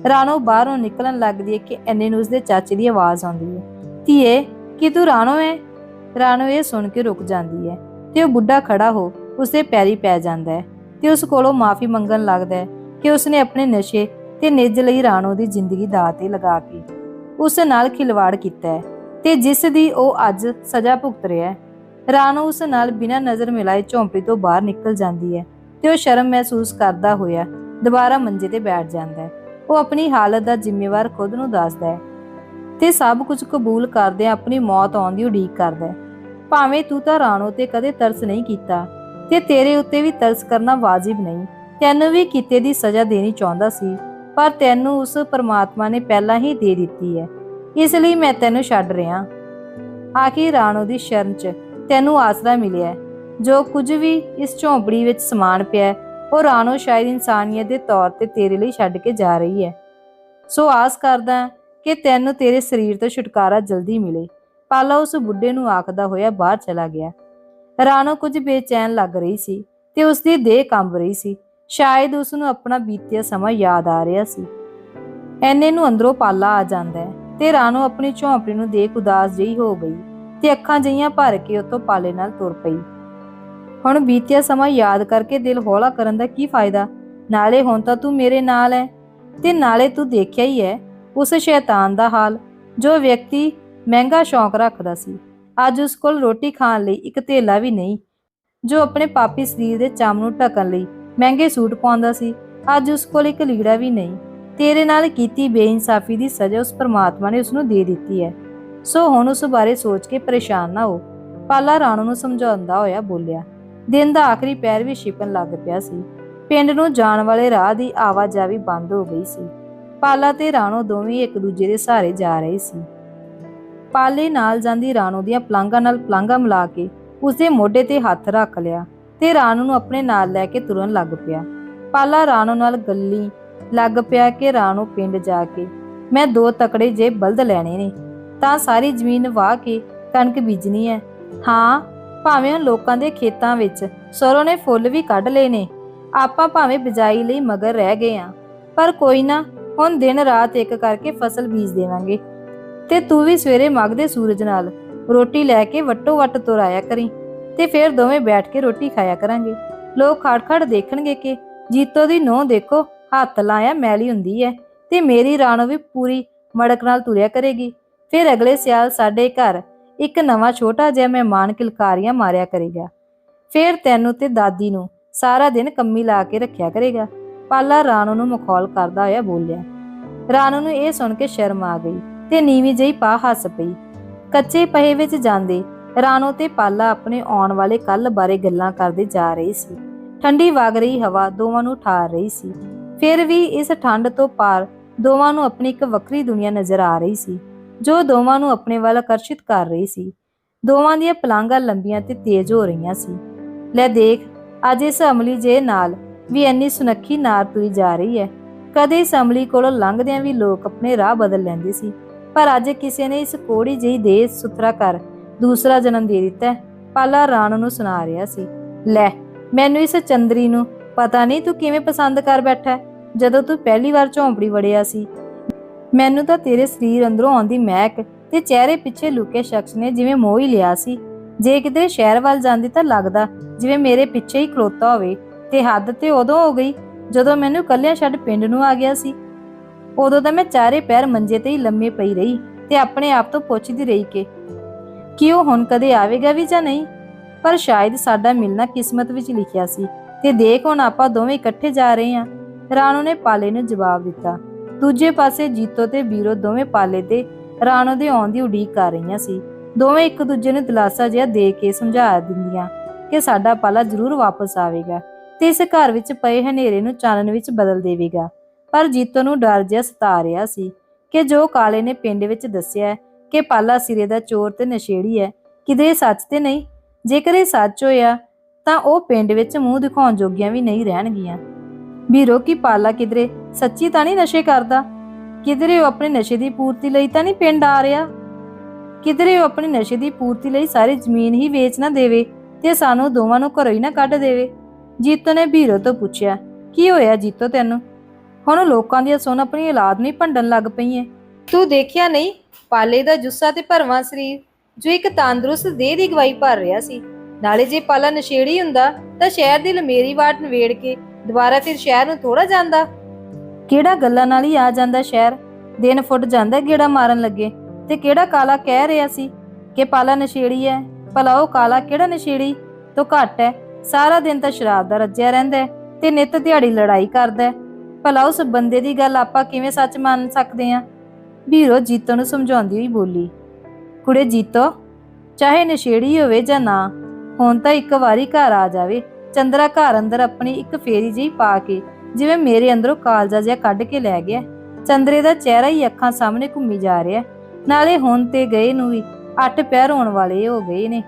ਰਾਣੋ ਬਾਹਰੋਂ ਨਿਕਲਣ ਲੱਗਦੀ ਹੈ ਕਿ ਐਨੇ ਨੂੰ ਉਸਦੇ ਚਾਚੇ ਦੀ ਆਵਾਜ਼ ਆਉਂਦੀ ਹੈ। ਧੀਏ, ਕੀ ਤੂੰ ਰਾਣੋ ਹੈ? ਰਾਣੋ ਇਹ ਸੁਣ ਕੇ ਰੁਕ ਜਾਂਦੀ ਹੈ ਤੇ ਉਹ ਬੁੱਢਾ ਖੜਾ ਹੋ ਉਸਦੇ ਪੈਰੀ ਪੈ ਜਾਂਦਾ ਹੈ ਤੇ ਉਸ ਕੋਲੋਂ ਮਾਫੀ ਮੰਗਣ ਲੱਗਦਾ ਹੈ ਕਿ ਉਸਨੇ ਆਪਣੇ ਨਸ਼ੇ ਤੇ ਨਿੱਜ ਲਈ ਰਾਣੋ ਦੀ ਜ਼ਿੰਦਗੀ ਦਾਅ ਤੇ ਲਗਾ ਕੇ ਉਸ ਨਾਲ ਖਿਲਵਾੜ ਕੀਤਾ ਹੈ। ਤੇ ਜਿਸ ਦੀ ਉਹ ਅੱਜ ਸਜ਼ਾ ਭੁਗਤ ਰਿਹਾ ਹੈ। ਰਾਣੋ ਉਸ ਨਾਲ ਬਿਨਾਂ ਨਜ਼ਰ ਮਿਲਾਏ ਝੌਂਪੜੀ ਤੋਂ ਬਾਹਰ ਨਿਕਲ ਜਾਂਦੀ ਹੈ ਤੇ ਉਹ ਸ਼ਰਮ ਮਹਿਸੂਸ ਕਰਦਾ ਹੋਇਆ ਦੁਬਾਰਾ ਮੰਜੇ ਤੇ ਬੈਠ ਜਾਂਦਾ ਹੈ। ਉਹ ਆਪਣੀ ਹਾਲਤ ਦਾ ਜ਼ਿੰਮੇਵਾਰ ਖੁਦ ਨੂੰ ਦੱਸਦਾ ਹੈ ਤੇ ਸਭ ਕੁਝ ਕਬੂਲ ਕਰਦਿਆਂ ਆਪਣੀ ਮੌਤ ਆਉਣ ਦੀ ਉਡੀਕ ਕਰਦਾ ਹੈ। ਭਾਵੇਂ ਤੂੰ ਤਾਂ ਰਾਣੋ ਤੇ ਕਦੇ ਤਰਸ ਨਹੀਂ ਕੀਤਾ ਤੇ ਤੇਰੇ ਉੱਤੇ ਵੀ ਤਰਸ ਕਰਨਾ ਵਾਜਿਬ ਨਹੀਂ। ਤੈਨੂੰ ਵੀ ਕੀਤੇ ਦੀ ਸਜ਼ਾ ਦੇਣੀ ਚਾਹੁੰਦਾ ਸੀ, ਪਰ ਤੈਨੂੰ ਉਸ ਪਰਮਾਤਮਾ ਨੇ ਪਹਿਲਾਂ ਹੀ ਦੇ ਦਿੱਤੀ ਹੈ। ਇਸ ਲਈ ਮੈਂ ਤੈਨੂੰ ਛੱਡ ਰਿਹਾ। ਆਖਿਰ ਰਾਣੋ ਦੀ ਸ਼ਰਨ 'ਚ ਤੈਨੂੰ ਆਸਰਾ ਮਿਲਿਆ ਜੋ ਕੁਝ ਵੀ ਇਸ ਝੌਂਪੜੀ ਵਿੱਚ ਸਮਾਨ ਪਿਆ ਉਹ ਰਾਣੋ ਸ਼ਾਇਦ ਇਨਸਾਨੀਅਤ ਦੇ ਤੌਰ ਤੇ ਤੇਰੇ ਲਈ ਛੱਡ ਕੇ ਜਾ ਰਹੀ ਹੈ। ਸੋ ਆਸ ਕਰਦਾ ਕਿ ਤੈਨੂੰ ਤੇਰੇ ਸਰੀਰ ਤੋਂ ਛੁਟਕਾਰਾ ਜਲਦੀ ਮਿਲੇ। ਪਾਲਾ ਉਸ ਬੁੱਢੇ ਨੂੰ ਆਖਦਾ ਹੋਇਆ ਬਾਹਰ ਚਲਾ ਗਿਆ। ਰਾਣੋ ਕੁਝ ਬੇਚੈਨ ਲੱਗ ਰਹੀ ਸੀ ਤੇ ਉਸ ਦੀ ਦੇਹ ਕੰਬ ਰਹੀ ਸੀ। ਸ਼ਾਇਦ ਉਸ ਨੂੰ ਆਪਣਾ ਬੀਤਿਆ ਸਮਾਂ ਯਾਦ ਆ ਰਿਹਾ ਸੀ। ਐਨੇ ਨੂੰ ਅੰਦਰੋਂ ਪਾਲਾ ਆ ਜਾਂਦਾ ਹੈ। ਤੇ ਰਾਣੋ ਆਪਣੀ ਝੌਂਪੜੀ ਨੂੰ ਦੇਖ ਉਦਾਸ ਜਿਹੀ ਹੋ ਗਈ ਤੇ ਅੱਖਾਂ ਜਈਆਂ ਭਰ ਕੇ ਉਤੋਂ ਪਾਲੇ ਨਾਲ ਤੁਰ ਪਈ। ਹੁਣ ਬੀਤਿਆ ਸਮਾਂ ਯਾਦ ਕਰਕੇ ਦਿਲ ਹੌਲਾ ਕਰਨ ਦਾ ਕੀ ਫਾਇਦਾ? ਨਾਲੇ ਹੁਣ ਤਾਂ ਤੂੰ ਮੇਰੇ ਨਾਲ ਹੈ ਤੇ ਨਾਲੇ ਤੂੰ ਦੇਖਿਆ ਹੀ ਹੈ ਉਸ ਸ਼ੈਤਾਨ ਦਾ ਹਾਲ, ਜੋ ਵਿਅਕਤੀ ਮਹਿੰਗਾ ਸ਼ੌਂਕ ਰੱਖਦਾ ਸੀ। ਅੱਜ ਉਸ ਕੋਲ ਰੋਟੀ ਖਾਣ ਲਈ ਇੱਕ ਥੇਲਾ ਵੀ ਨਹੀਂ, ਜੋ ਆਪਣੇ ਪਾਪੀ ਸਰੀਰ ਦੇ ਚਮ ਨੂੰ ਢਕਣ ਲਈ ਮਹਿੰਗੇ ਸੂਟ ਪਾਉਂਦਾ ਸੀ। ਅੱਜ ਉਸ ਕੋਲ ਇੱਕ ਲੀੜਾ ਵੀ ਨਹੀਂ। ਤੇਰੇ ਨਾਲ ਕੀਤੀ ਬੇਇਨਸਾਫੀ ਦੀ ਸਜ਼ਾ ਉਸ ਪਰਮਾਤਮਾ ਨੇ ਉਸ ਨੂੰ ਦੇ ਦਿੱਤੀ ਹੈ। ਸੋ ਹੁਣ ਉਸ ਬਾਰੇ ਸੋਚ ਕੇ ਪਰੇਸ਼ਾਨ ਨਾ ਹੋ। ਪਾਲਾ ਰਾਣੋ ਨੂੰ ਸਮਝਾਉਂਦਾ ਹੋਇਆ ਬੋਲਿਆ, ਦਿਨ ਦਾ ਆਖਰੀ ਪੈਰ ਵੀ ਛਿਪਣ ਲੱਗ ਪਿਆ ਸੀ। ਪਿੰਡ ਨੂੰ ਜਾਣ ਵਾਲੇ ਰਾਹ ਦੀ ਆਵਾਜਾਈ ਬੰਦ ਹੋ ਗਈ ਸੀ। ਪਾਲਾ ਤੇ ਰਾਣੋ ਦੋਵੇਂ ਇੱਕ ਦੂਜੇ ਦੇ ਸਹਾਰੇ ਜਾ ਰਹੇ ਸੀ। ਪਾਲੇ ਨਾਲ ਜਾਂਦੀ ਰਾਣੋ ਦੀਆਂ ਪਲਾਂਘਾਂ ਨਾਲ ਪਲਾਂਘਾਂ ਮਿਲਾ ਕੇ ਉਸਦੇ ਮੋਢੇ ਤੇ ਹੱਥ ਰੱਖ ਲਿਆ ਤੇ ਰਾਣੋ ਨੂੰ ਆਪਣੇ ਨਾਲ ਲੈ ਕੇ ਤੁਰਨ ਲੱਗ ਪਿਆ। ਪਾਲਾ ਰਾਣੋ ਨਾਲ ਗੱਲੀ ਲੱਗ ਪਿਆ ਕਿ ਰਾਣੋ ਪਿੰਡ ਜਾ ਕੇ। ਮੈਂ ਦੋ ਤਕੜੇ ਜੇ ਬਲਦ ਲੈਣੇ ਨੇ, ਤਾਂ ਸਾਰੀ ਜ਼ਮੀਨ ਵਾਹ ਕੇ ਕਣਕ ਬੀਜਣੀ ਹੈ ਹਾਂ, ਭਾਵੇਂ ਲੋਕਾਂ ਦੇ ਖੇਤਾਂ ਵਿੱਚ ਸਰੋਂ ਨੇ ਫੁੱਲ ਵੀ ਕੱਢ ਲਏ ਨੇ, ਆਪਾਂ ਭਾਵੇਂ ਬਿਜਾਈ ਲਈ ਮਗਰ ਰਹਿ ਗਏ ਆ, ਪਰ ਕੋਈ ਨਾ, ਹੁਣ ਦਿਨ ਰਾਤ ਇੱਕ ਕਰਕੇ ਫਸਲ ਬੀਜ ਦੇਵਾਂਗੇ। ਤੇ ਤੂੰ ਵੀ ਸਵੇਰੇ ਮਗਦੇ ਸੂਰਜ ਨਾਲ ਰੋਟੀ ਲੈ ਕੇ ਵੱਟੋ ਵੱਟ ਤੁਰ ਕਰੀ, ਤੇ ਫਿਰ ਦੋਵੇਂ ਬੈਠ ਕੇ ਰੋਟੀ ਖਾਇਆ ਕਰਾਂਗੇ। ਲੋਕ ਖੜ ਖੜ ਦੇਖਣਗੇ ਕਿ ਜੀਤੋ ਦੀ ਨੋਹ ਦੇਖੋ ਹੱਥ ਲਾਇਆ ਮੈਲੀ ਹੁੰਦੀ ਹੈ ਤੇ ਮੇਰੀ ਰਾਣੋ ਵੀ ਪੂਰੀ ਮੜਕ ਨਾਲ ਤੁਰਿਆ ਕਰੇਗੀ। ਫਿਰ ਅਗਲੇ ਸਿਆਲ ਸਾਡੇ ਘਰ ਇੱਕ ਨਵਾਂ ਛੋਟਾ ਜਿਹਾ ਮਹਿਮਾਨ ਕਿਲਕਾਰੀਆਂ ਮਾਰਿਆ ਕਰੇਗਾ। ਫਿਰ ਤੈਨੂੰ ਤੇ ਦਾਦੀ ਨੂੰ ਸਾਰਾ ਦਿਨ ਕੰਮੀ ਲਾ ਕੇ ਰੱਖਿਆ ਕਰੇਗਾ। ਪਾਲਾ ਰਾਣੋ ਨੂੰ ਮਖੌਲ ਕਰਦਾ ਹੋਇਆ ਬੋਲਿਆ। ਰਾਣੋ ਨੂੰ ਇਹ ਸੁਣ ਕੇ ਸ਼ਰਮ ਆ ਗਈ ਤੇ ਨੀਵੀਂ ਜਿਹੀ ਪਾ ਹੱਸ ਪਈ। ਕੱਚੇ ਪਹੇ ਵਿੱਚ ਜਾਂਦੇ ਰਾਣੋ ਤੇ ਪਾਲਾ ਆਪਣੇ ਆਉਣ ਵਾਲੇ ਕੱਲ ਬਾਰੇ ਗੱਲਾਂ ਕਰਦੇ ਜਾ ਰਹੀ ਸੀ। ਠੰਡੀ ਵਗ ਰਹੀ ਹਵਾ ਦੋਵਾਂ ਨੂੰ ਠਾਰ ਰਹੀ ਸੀ। ਫਿਰ ਵੀ ਇਸ ਠੰਡ ਤੋਂ ਪਾਰ ਦੋਵਾਂ ਨੂੰ ਆਪਣੀ ਇੱਕ ਵੱਖਰੀ ਦੁਨੀਆ ਨਜ਼ਰ ਆ ਰਹੀ ਸੀ, ਜੋ ਦੋਵਾਂ ਨੂੰ ਆਪਣੇ ਵੱਲ ਆਕਰਸ਼ਿਤ ਕਰ ਰਹੀ ਸੀ। ਦੋਵਾਂ ਦੀਆਂ ਪਲਾਂਘਾਂ ਲੰਬੀਆਂ ਤੇ ਤੇਜ਼ ਹੋ ਰਹੀਆਂ ਸੀ। ਲੈ ਦੇਖ, ਅੱਜ ਇਸ ਅਮਲੀ ਜੇ ਨਾਲ ਵੀ ਇੰਨੀ ਸੁਨੱਖੀ ਨਾਰ ਤੁਰੀ ਜਾ ਰਹੀ ਹੈ। ਕਦੇ ਇਸ ਅਮਲੀ ਕੋਲੋਂ ਲੰਘਦਿਆਂ ਵੀ ਲੋਕ ਆਪਣੇ ਰਾਹ ਬਦਲ ਲੈਂਦੇ ਸੀ, ਪਰ ਅੱਜ ਕਿਸੇ ਨੇ ਇਸ ਕੋੜੀ ਜਿਹੀ ਦੇ ਸੁਥਰਾ ਕਰ ਦੂਸਰਾ ਜਨਮ ਦੇ ਦਿੱਤਾ ਪਾਲਾ ਰਾਣ ਨੂੰ ਸੁਣਾ ਰਿਹਾ ਸੀ, ਲੈ, ਮੈਨੂੰ ਇਸ ਚੰਦਰੀ ਨੂੰ ਪਤਾ ਨਹੀਂ ਤੂੰ ਕਿਵੇਂ ਪਸੰਦ ਕਰ ਬੈਠਾ ਜਦੋਂ ਤੂੰ ਪਹਿਲੀ ਵਾਰ ਝੌਂਪੜੀ ਵੜਿਆ ਸੀ। ਮੈਨੂੰ ਤਾਂ ਤੇਰੇ ਸਰੀਰ ਅੰਦਰੋਂ ਆਉਂਦੀ ਮਹਿਕ ਤੇ ਚਿਹਰੇ ਪਿੱਛੇ ਲੁਕੇ ਸ਼ਖਸ ਨੇ ਜਿਵੇਂ ਮੋਹ ਹੀ ਲਿਆ ਸੀ। ਜੇ ਕਿਤੇ ਸ਼ਹਿਰ ਵੱਲ ਜਾਂਦੀ ਤਾਂ ਲੱਗਦਾ ਜਿਵੇਂ ਮੇਰੇ ਪਿੱਛੇ ਹੀ ਖਲੋਤਾ ਹੋਵੇ ਤੇ ਹੱਦ ਤੇ ਉਦੋਂ ਹੋ ਗਈ ਜਦੋਂ ਮੈਨੂੰ ਕੱਲਿਆਂ ਛੱਡ ਪਿੰਡ ਨੂੰ ਆ ਗਿਆ ਸੀ। ਉਦੋਂ ਤਾਂ ਮੈਂ ਚਾਰੇ ਪੈਰ ਮੰਜੇ ਤੇ ਹੀ ਲੰਮੇ ਪਈ ਰਹੀ ਤੇ ਆਪਣੇ ਆਪ ਤੋਂ ਪੁੱਛਦੀ ਰਹੀ ਕਿ ਕਿ ਉਹ ਹੁਣ ਕਦੇ ਆਵੇਗਾ ਵੀ ਜਾਂ ਨਹੀਂ? ਪਰ ਸ਼ਾਇਦ ਸਾਡਾ ਮਿਲਣਾ ਕਿਸਮਤ ਵਿੱਚ ਲਿਖਿਆ ਸੀ ਤੇ ਦੇਖ ਹੁਣ ਆਪਾਂ ਦੋਵੇਂ ਇਕੱਠੇ ਜਾ ਰਹੇ ਹਾਂ। ਰਾਣੋ ਨੇ ਪਾਲੇ ਨੂੰ ਜਵਾਬ ਦਿੱਤਾ। ਦੂਜੇ ਪਾਸੇ ਜੀਤੋ ਤੇ ਵੀਰੋ ਦੋਵੇਂ ਪਾਲੇ ਤੇ ਰਾਣੋ ਦੇ ਆਉਣ ਦੀ ਉਡੀਕ ਕਰ ਰਹੀਆਂ ਸੀ। ਦੋਵੇਂ ਇੱਕ ਦੂਜੇ ਨੂੰ ਦਿਲਾਸਾ ਜਿਹਾ ਦੇ ਕੇ ਸਮਝਾ ਦਿੰਦੀਆਂ ਕਿ ਸਾਡਾ ਪਾਲਾ ਜ਼ਰੂਰ ਵਾਪਸ ਆਵੇਗਾ ਤੇ ਇਸ ਘਰ ਵਿੱਚ ਪਏ ਹਨੇਰੇ ਨੂੰ ਚਾਨਣ ਵਿੱਚ ਬਦਲ ਦੇਵੇਗਾ। ਪਰ ਜੀਤੋ ਨੂੰ ਡਰ ਜਿਹਾ ਸਤਾ ਰਿਹਾ ਸੀ ਕਿ ਜੋ ਕਾਲੇ ਨੇ ਪਿੰਡ ਵਿੱਚ ਦੱਸਿਆ ਕਿ ਪਾਲਾ ਸਿਰੇ ਦਾ ਚੋਰ ਤੇ ਨਸ਼ੇੜੀ ਹੈ, ਕਿਤੇ ਸੱਚ ਤੇ ਨਹੀਂ? ਜੇਕਰ ਇਹ ਸੱਚ ਹੋਇਆ ਤਾਂ ਉਹ ਪਿੰਡ ਵਿੱਚ ਮੂੰਹ ਦਿਖਾਉਣ ਜੋਗੀਆਂ ਵੀ ਨਹੀਂ ਰਹਿਣਗੀਆਂ। ਵੀਰੋ ਕੀ ਪਾਲਾ ਕਿਧਰੇ, ਸੱਚੀ ਤਾਂ ਨਹੀਂ ਨਸ਼ੇ ਕਰਦਾ? ਕਿਧਰੇ ਉਹ ਆਪਣੇ ਨਸ਼ੇ ਦੀ ਪੂਰਤੀ ਲਈ ਤਾਂ ਨਹੀਂ ਪਿੰਡ ਆ ਰਿਹਾ? ਕਿਧਰੇ ਉਹ ਆਪਣੀ ਨਸ਼ੇ ਦੀ ਪੂਰਤੀ ਲਈ ਸਾਰੀ ਜ਼ਮੀਨ ਹੀ ਵੇਚ ਨਾ ਦੇਵੇ ਤੇ ਸਾਨੂੰ ਦੋਵਾਂ ਨੂੰ ਘਰੋਂ ਹੀ ਨਾ ਕੱਢ ਦੇਵੇ? ਜੀਤੋ ਨੇ ਵੀਰੋ ਤੋਂ ਪੁੱਛਿਆ, ਕੀ ਹੋਇਆ ਜੀਤੋ ਤੈਨੂੰ? ਹੁਣ ਲੋਕਾਂ ਦੀ ਸੁਣ ਆਪਣੀ ਔਲਾਦ ਨੂੰ ਭੰਡਣ ਲੱਗ ਪਈ ਏ ਤੂੰ ਦੇਖਿਆ ਨਹੀਂ? ਪਾਲੇ ਦਾ ਜੁੱਸਾ ਤੇ ਭਰਵਾਂ ਸਰੀਰ, ਜੋ ਇੱਕ ਤੰਦਰੁਸਤ ਦੇਹ ਦੀ ਗਵਾਹੀ ਭਰ ਰਿਹਾ ਸੀ। ਨਾਲੇ ਜੇ ਪਾਲਾ ਨਸ਼ੇੜੀ ਹੁੰਦਾ, ਤਾਂ ਸ਼ਹਿਰ ਦੀ ਲਮੇਰੀ ਵਾਟ ਨਵੇੜ ਕੇ ਦੁਬਾਰਾ ਫਿਰ ਸ਼ਹਿਰ ਨੂੰ ਥੋੜਾ ਜਾਂਦਾ? ਕਿਹੜਾ ਗੱਲਾਂ ਨਾਲ ਹੀ ਆ ਜਾਂਦਾ ਸ਼ਹਿਰ? ਦਿਨ ਫੁੱਟ ਜਾਂਦਾ ਗੇੜਾ ਮਾਰਨ ਲੱਗੇ। ਤੇ ਕਿਹੜਾ ਕਾਲਾ ਕਹਿ ਰਿਹਾ ਸੀ ਕਿ ਪਾਲਾ ਨਸ਼ੇੜੀ ਹੈ? ਭਲਾ ਉਹ ਕਾਲਾ ਕਿਹੜਾ ਨਸ਼ੇੜੀ? ਤੋਂ ਘੱਟ ਹੈ। ਸਾਰਾ ਦਿਨ ਤਾਂ ਸ਼ਰਾਬ ਦਾ ਰੱਜਿਆ ਰਹਿੰਦਾ ਹੈ ਤੇ ਨਿਤ ਦਿਹਾੜੀ ਲੜਾਈ ਕਰਦਾ ਹੈ। ਭਲਾ ਉਸ ਬੰਦੇ ਦੀ ਗੱਲ ਆਪਾਂ ਕਿਵੇਂ ਸੱਚ ਮੰਨ ਸਕਦੇ ਹਾਂ? ਵੀਰੋ ਜੀਤੋ ਨੂੰ ਸਮਝਾਉਂਦੀ ਹੋਈ ਬੋਲੀ, ਕੁੜੇ ਜੀਤੋ, ਚਾਹੇ ਨਸ਼ੇੜੀ ਹੋਵੇ ਜਾਂ ਨਾ, ਹੁਣ ਤਾਂ ਇੱਕ ਵਾਰੀ ਘਰ ਆ ਜਾਵੇ। ਚੰਦਰਾ ਘਰ ਅੰਦਰ ਆਪਣੀ ਇੱਕ ਫੇਰੀ ਜਿਹੀ ਪਾ ਕੇ ਜਿਵੇਂ ਮੇਰੇ ਅੰਦਰੋਂ ਕਾਲਜਾ ਜਿਹਾ ਕੱਢ ਕੇ ਲੈ ਗਿਆ। ਚੰਦਰੇ ਦਾ ਚਿਹਰਾ ਹੀ ਅੱਖਾਂ ਸਾਹਮਣੇ ਘੁੰਮੀ ਜਾ ਰਿਹਾ। ਨਾਲੇ ਹੁਣ ਤੇ ਗਏ ਨੂੰ ਵੀ ਅੱਠ ਪੈਰ ਹੋਣ ਵਾਲੇ ਹੋ ਗਏ ਨੇ।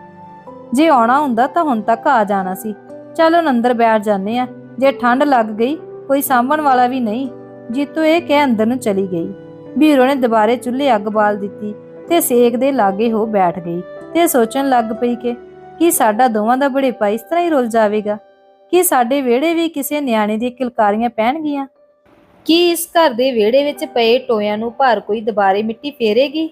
ਜੇ ਆਉਣਾ ਹੁੰਦਾ ਤਾਂ ਹੁਣ ਤੱਕ ਆ ਜਾਣਾ ਸੀ। ਚਲੋ ਅੰਦਰ ਬੈਠ ਜਾਂਦੇ ਆ ਜੇ ਠੰਡ ਲੱਗ ਗਈ, ਕੋਈ ਸਾਂਭਣ ਵਾਲਾ ਵੀ ਨਹੀਂ। ਜੀਤੋ ਇਹ ਕਹਿ ਅੰਦਰ ਨੂੰ ਚਲੀ ਗਈ। ਵੀਰੋ ਨੇ ਦੁਬਾਰੇ ਚੁੱਲ੍ਹੇ ਅੱਗ ਬਾਲ ਦਿੱਤੀ ਤੇ ਸੇਕ ਦੇ ਲਾਗੇ ਹੋ ਬੈਠ ਗਈ ਤੇ ਸੋਚਣ ਲੱਗ ਪਈ ਕਿ ਕੀ ਸਾਡਾ ਦੋਵਾਂ ਦਾ ਬੜੇਪਾ ਇਸ ਤਰ੍ਹਾਂ ਹੀ ਰੁੱਲ ਜਾਵੇਗਾ? ਕਿ ਸਾਡੇ ਵਿਹੜੇ ਵੀ ਕਿਸੇ ਨਿਆਣੇ ਦੀ ਕਿਲਕਾਰੀਆਂ ਪੈਣਗੀਆਂ? ਕੀ ਇਸ ਘਰ ਦੇ ਵਿਹੜੇ ਵਿੱਚ ਪਏ ਟੋਇਆਂ ਨੂੰ ਭਰ ਕੋਈ ਦੁਬਾਰੇ ਮਿੱਟੀ ਫੇਰੇਗੀ?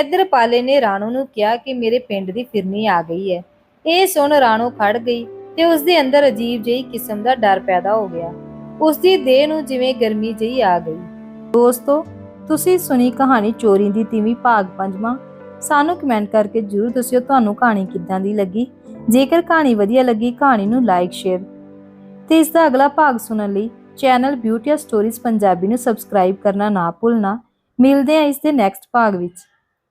ਇੱਧਰ ਪਾਲੇ ਨੇ ਰਾਣੋ ਨੂੰ ਕਿਹਾ ਕਿ ਮੇਰੇ ਪਿੰਡ ਦੀ ਫਿਰਨੀ ਆ ਗਈ ਹੈ। ਇਹ ਸੁਣ ਰਾਣੋ ਖੜ ਗਈ ਤੇ ਉਸ ਦੇ ਅੰਦਰ ਅਜੀਬ ਜਿਹੀ ਕਿਸਮ ਦਾ ਡਰ ਪੈਦਾ ਹੋ ਗਿਆ। ਉਸ ਦੀ ਦੇਹ ਨੂੰ ਜਿਵੇਂ ਗਰਮੀ ਜਿਹੀ ਆ ਗਈ। ਦੋਸਤੋ, ਤੁਸੀਂ ਸੁਣੀ ਕਹਾਣੀ ਚੋਰੀ ਦੀ ਤੀਵੀਂ ਭਾਗ ਪੰਜਵਾਂ। ਸਾਨੂੰ ਕਮੈਂਟ ਕਰਕੇ ਜਰੂਰ ਦੱਸਿਓ ਤੁਹਾਨੂੰ ਕਹਾਣੀ ਕਿੱਦਾਂ ਦੀ ਲੱਗੀ। ਜੇਕਰ ਕਹਾਣੀ ਵਧੀਆ ਲੱਗੀ, ਕਹਾਣੀ ਨੂੰ ਲਾਈਕ ਸ਼ੇਅਰ ਤੇ ਇਸ ਦਾ ਅਗਲਾ ਭਾਗ ਸੁਣਨ ਲਈ ਚੈਨਲ ਬਿਊਟੀ ਸਟੋਰੀਜ਼ ਪੰਜਾਬੀ ਨੂੰ ਸਬਸਕ੍ਰਾਈਬ ਕਰਨਾ ਨਾ ਭੁੱਲਣਾ। ਮਿਲਦੇ ਆ ਇਸ ਦੇ ਨੈਕਸਟ ਭਾਗ ਵਿੱਚ।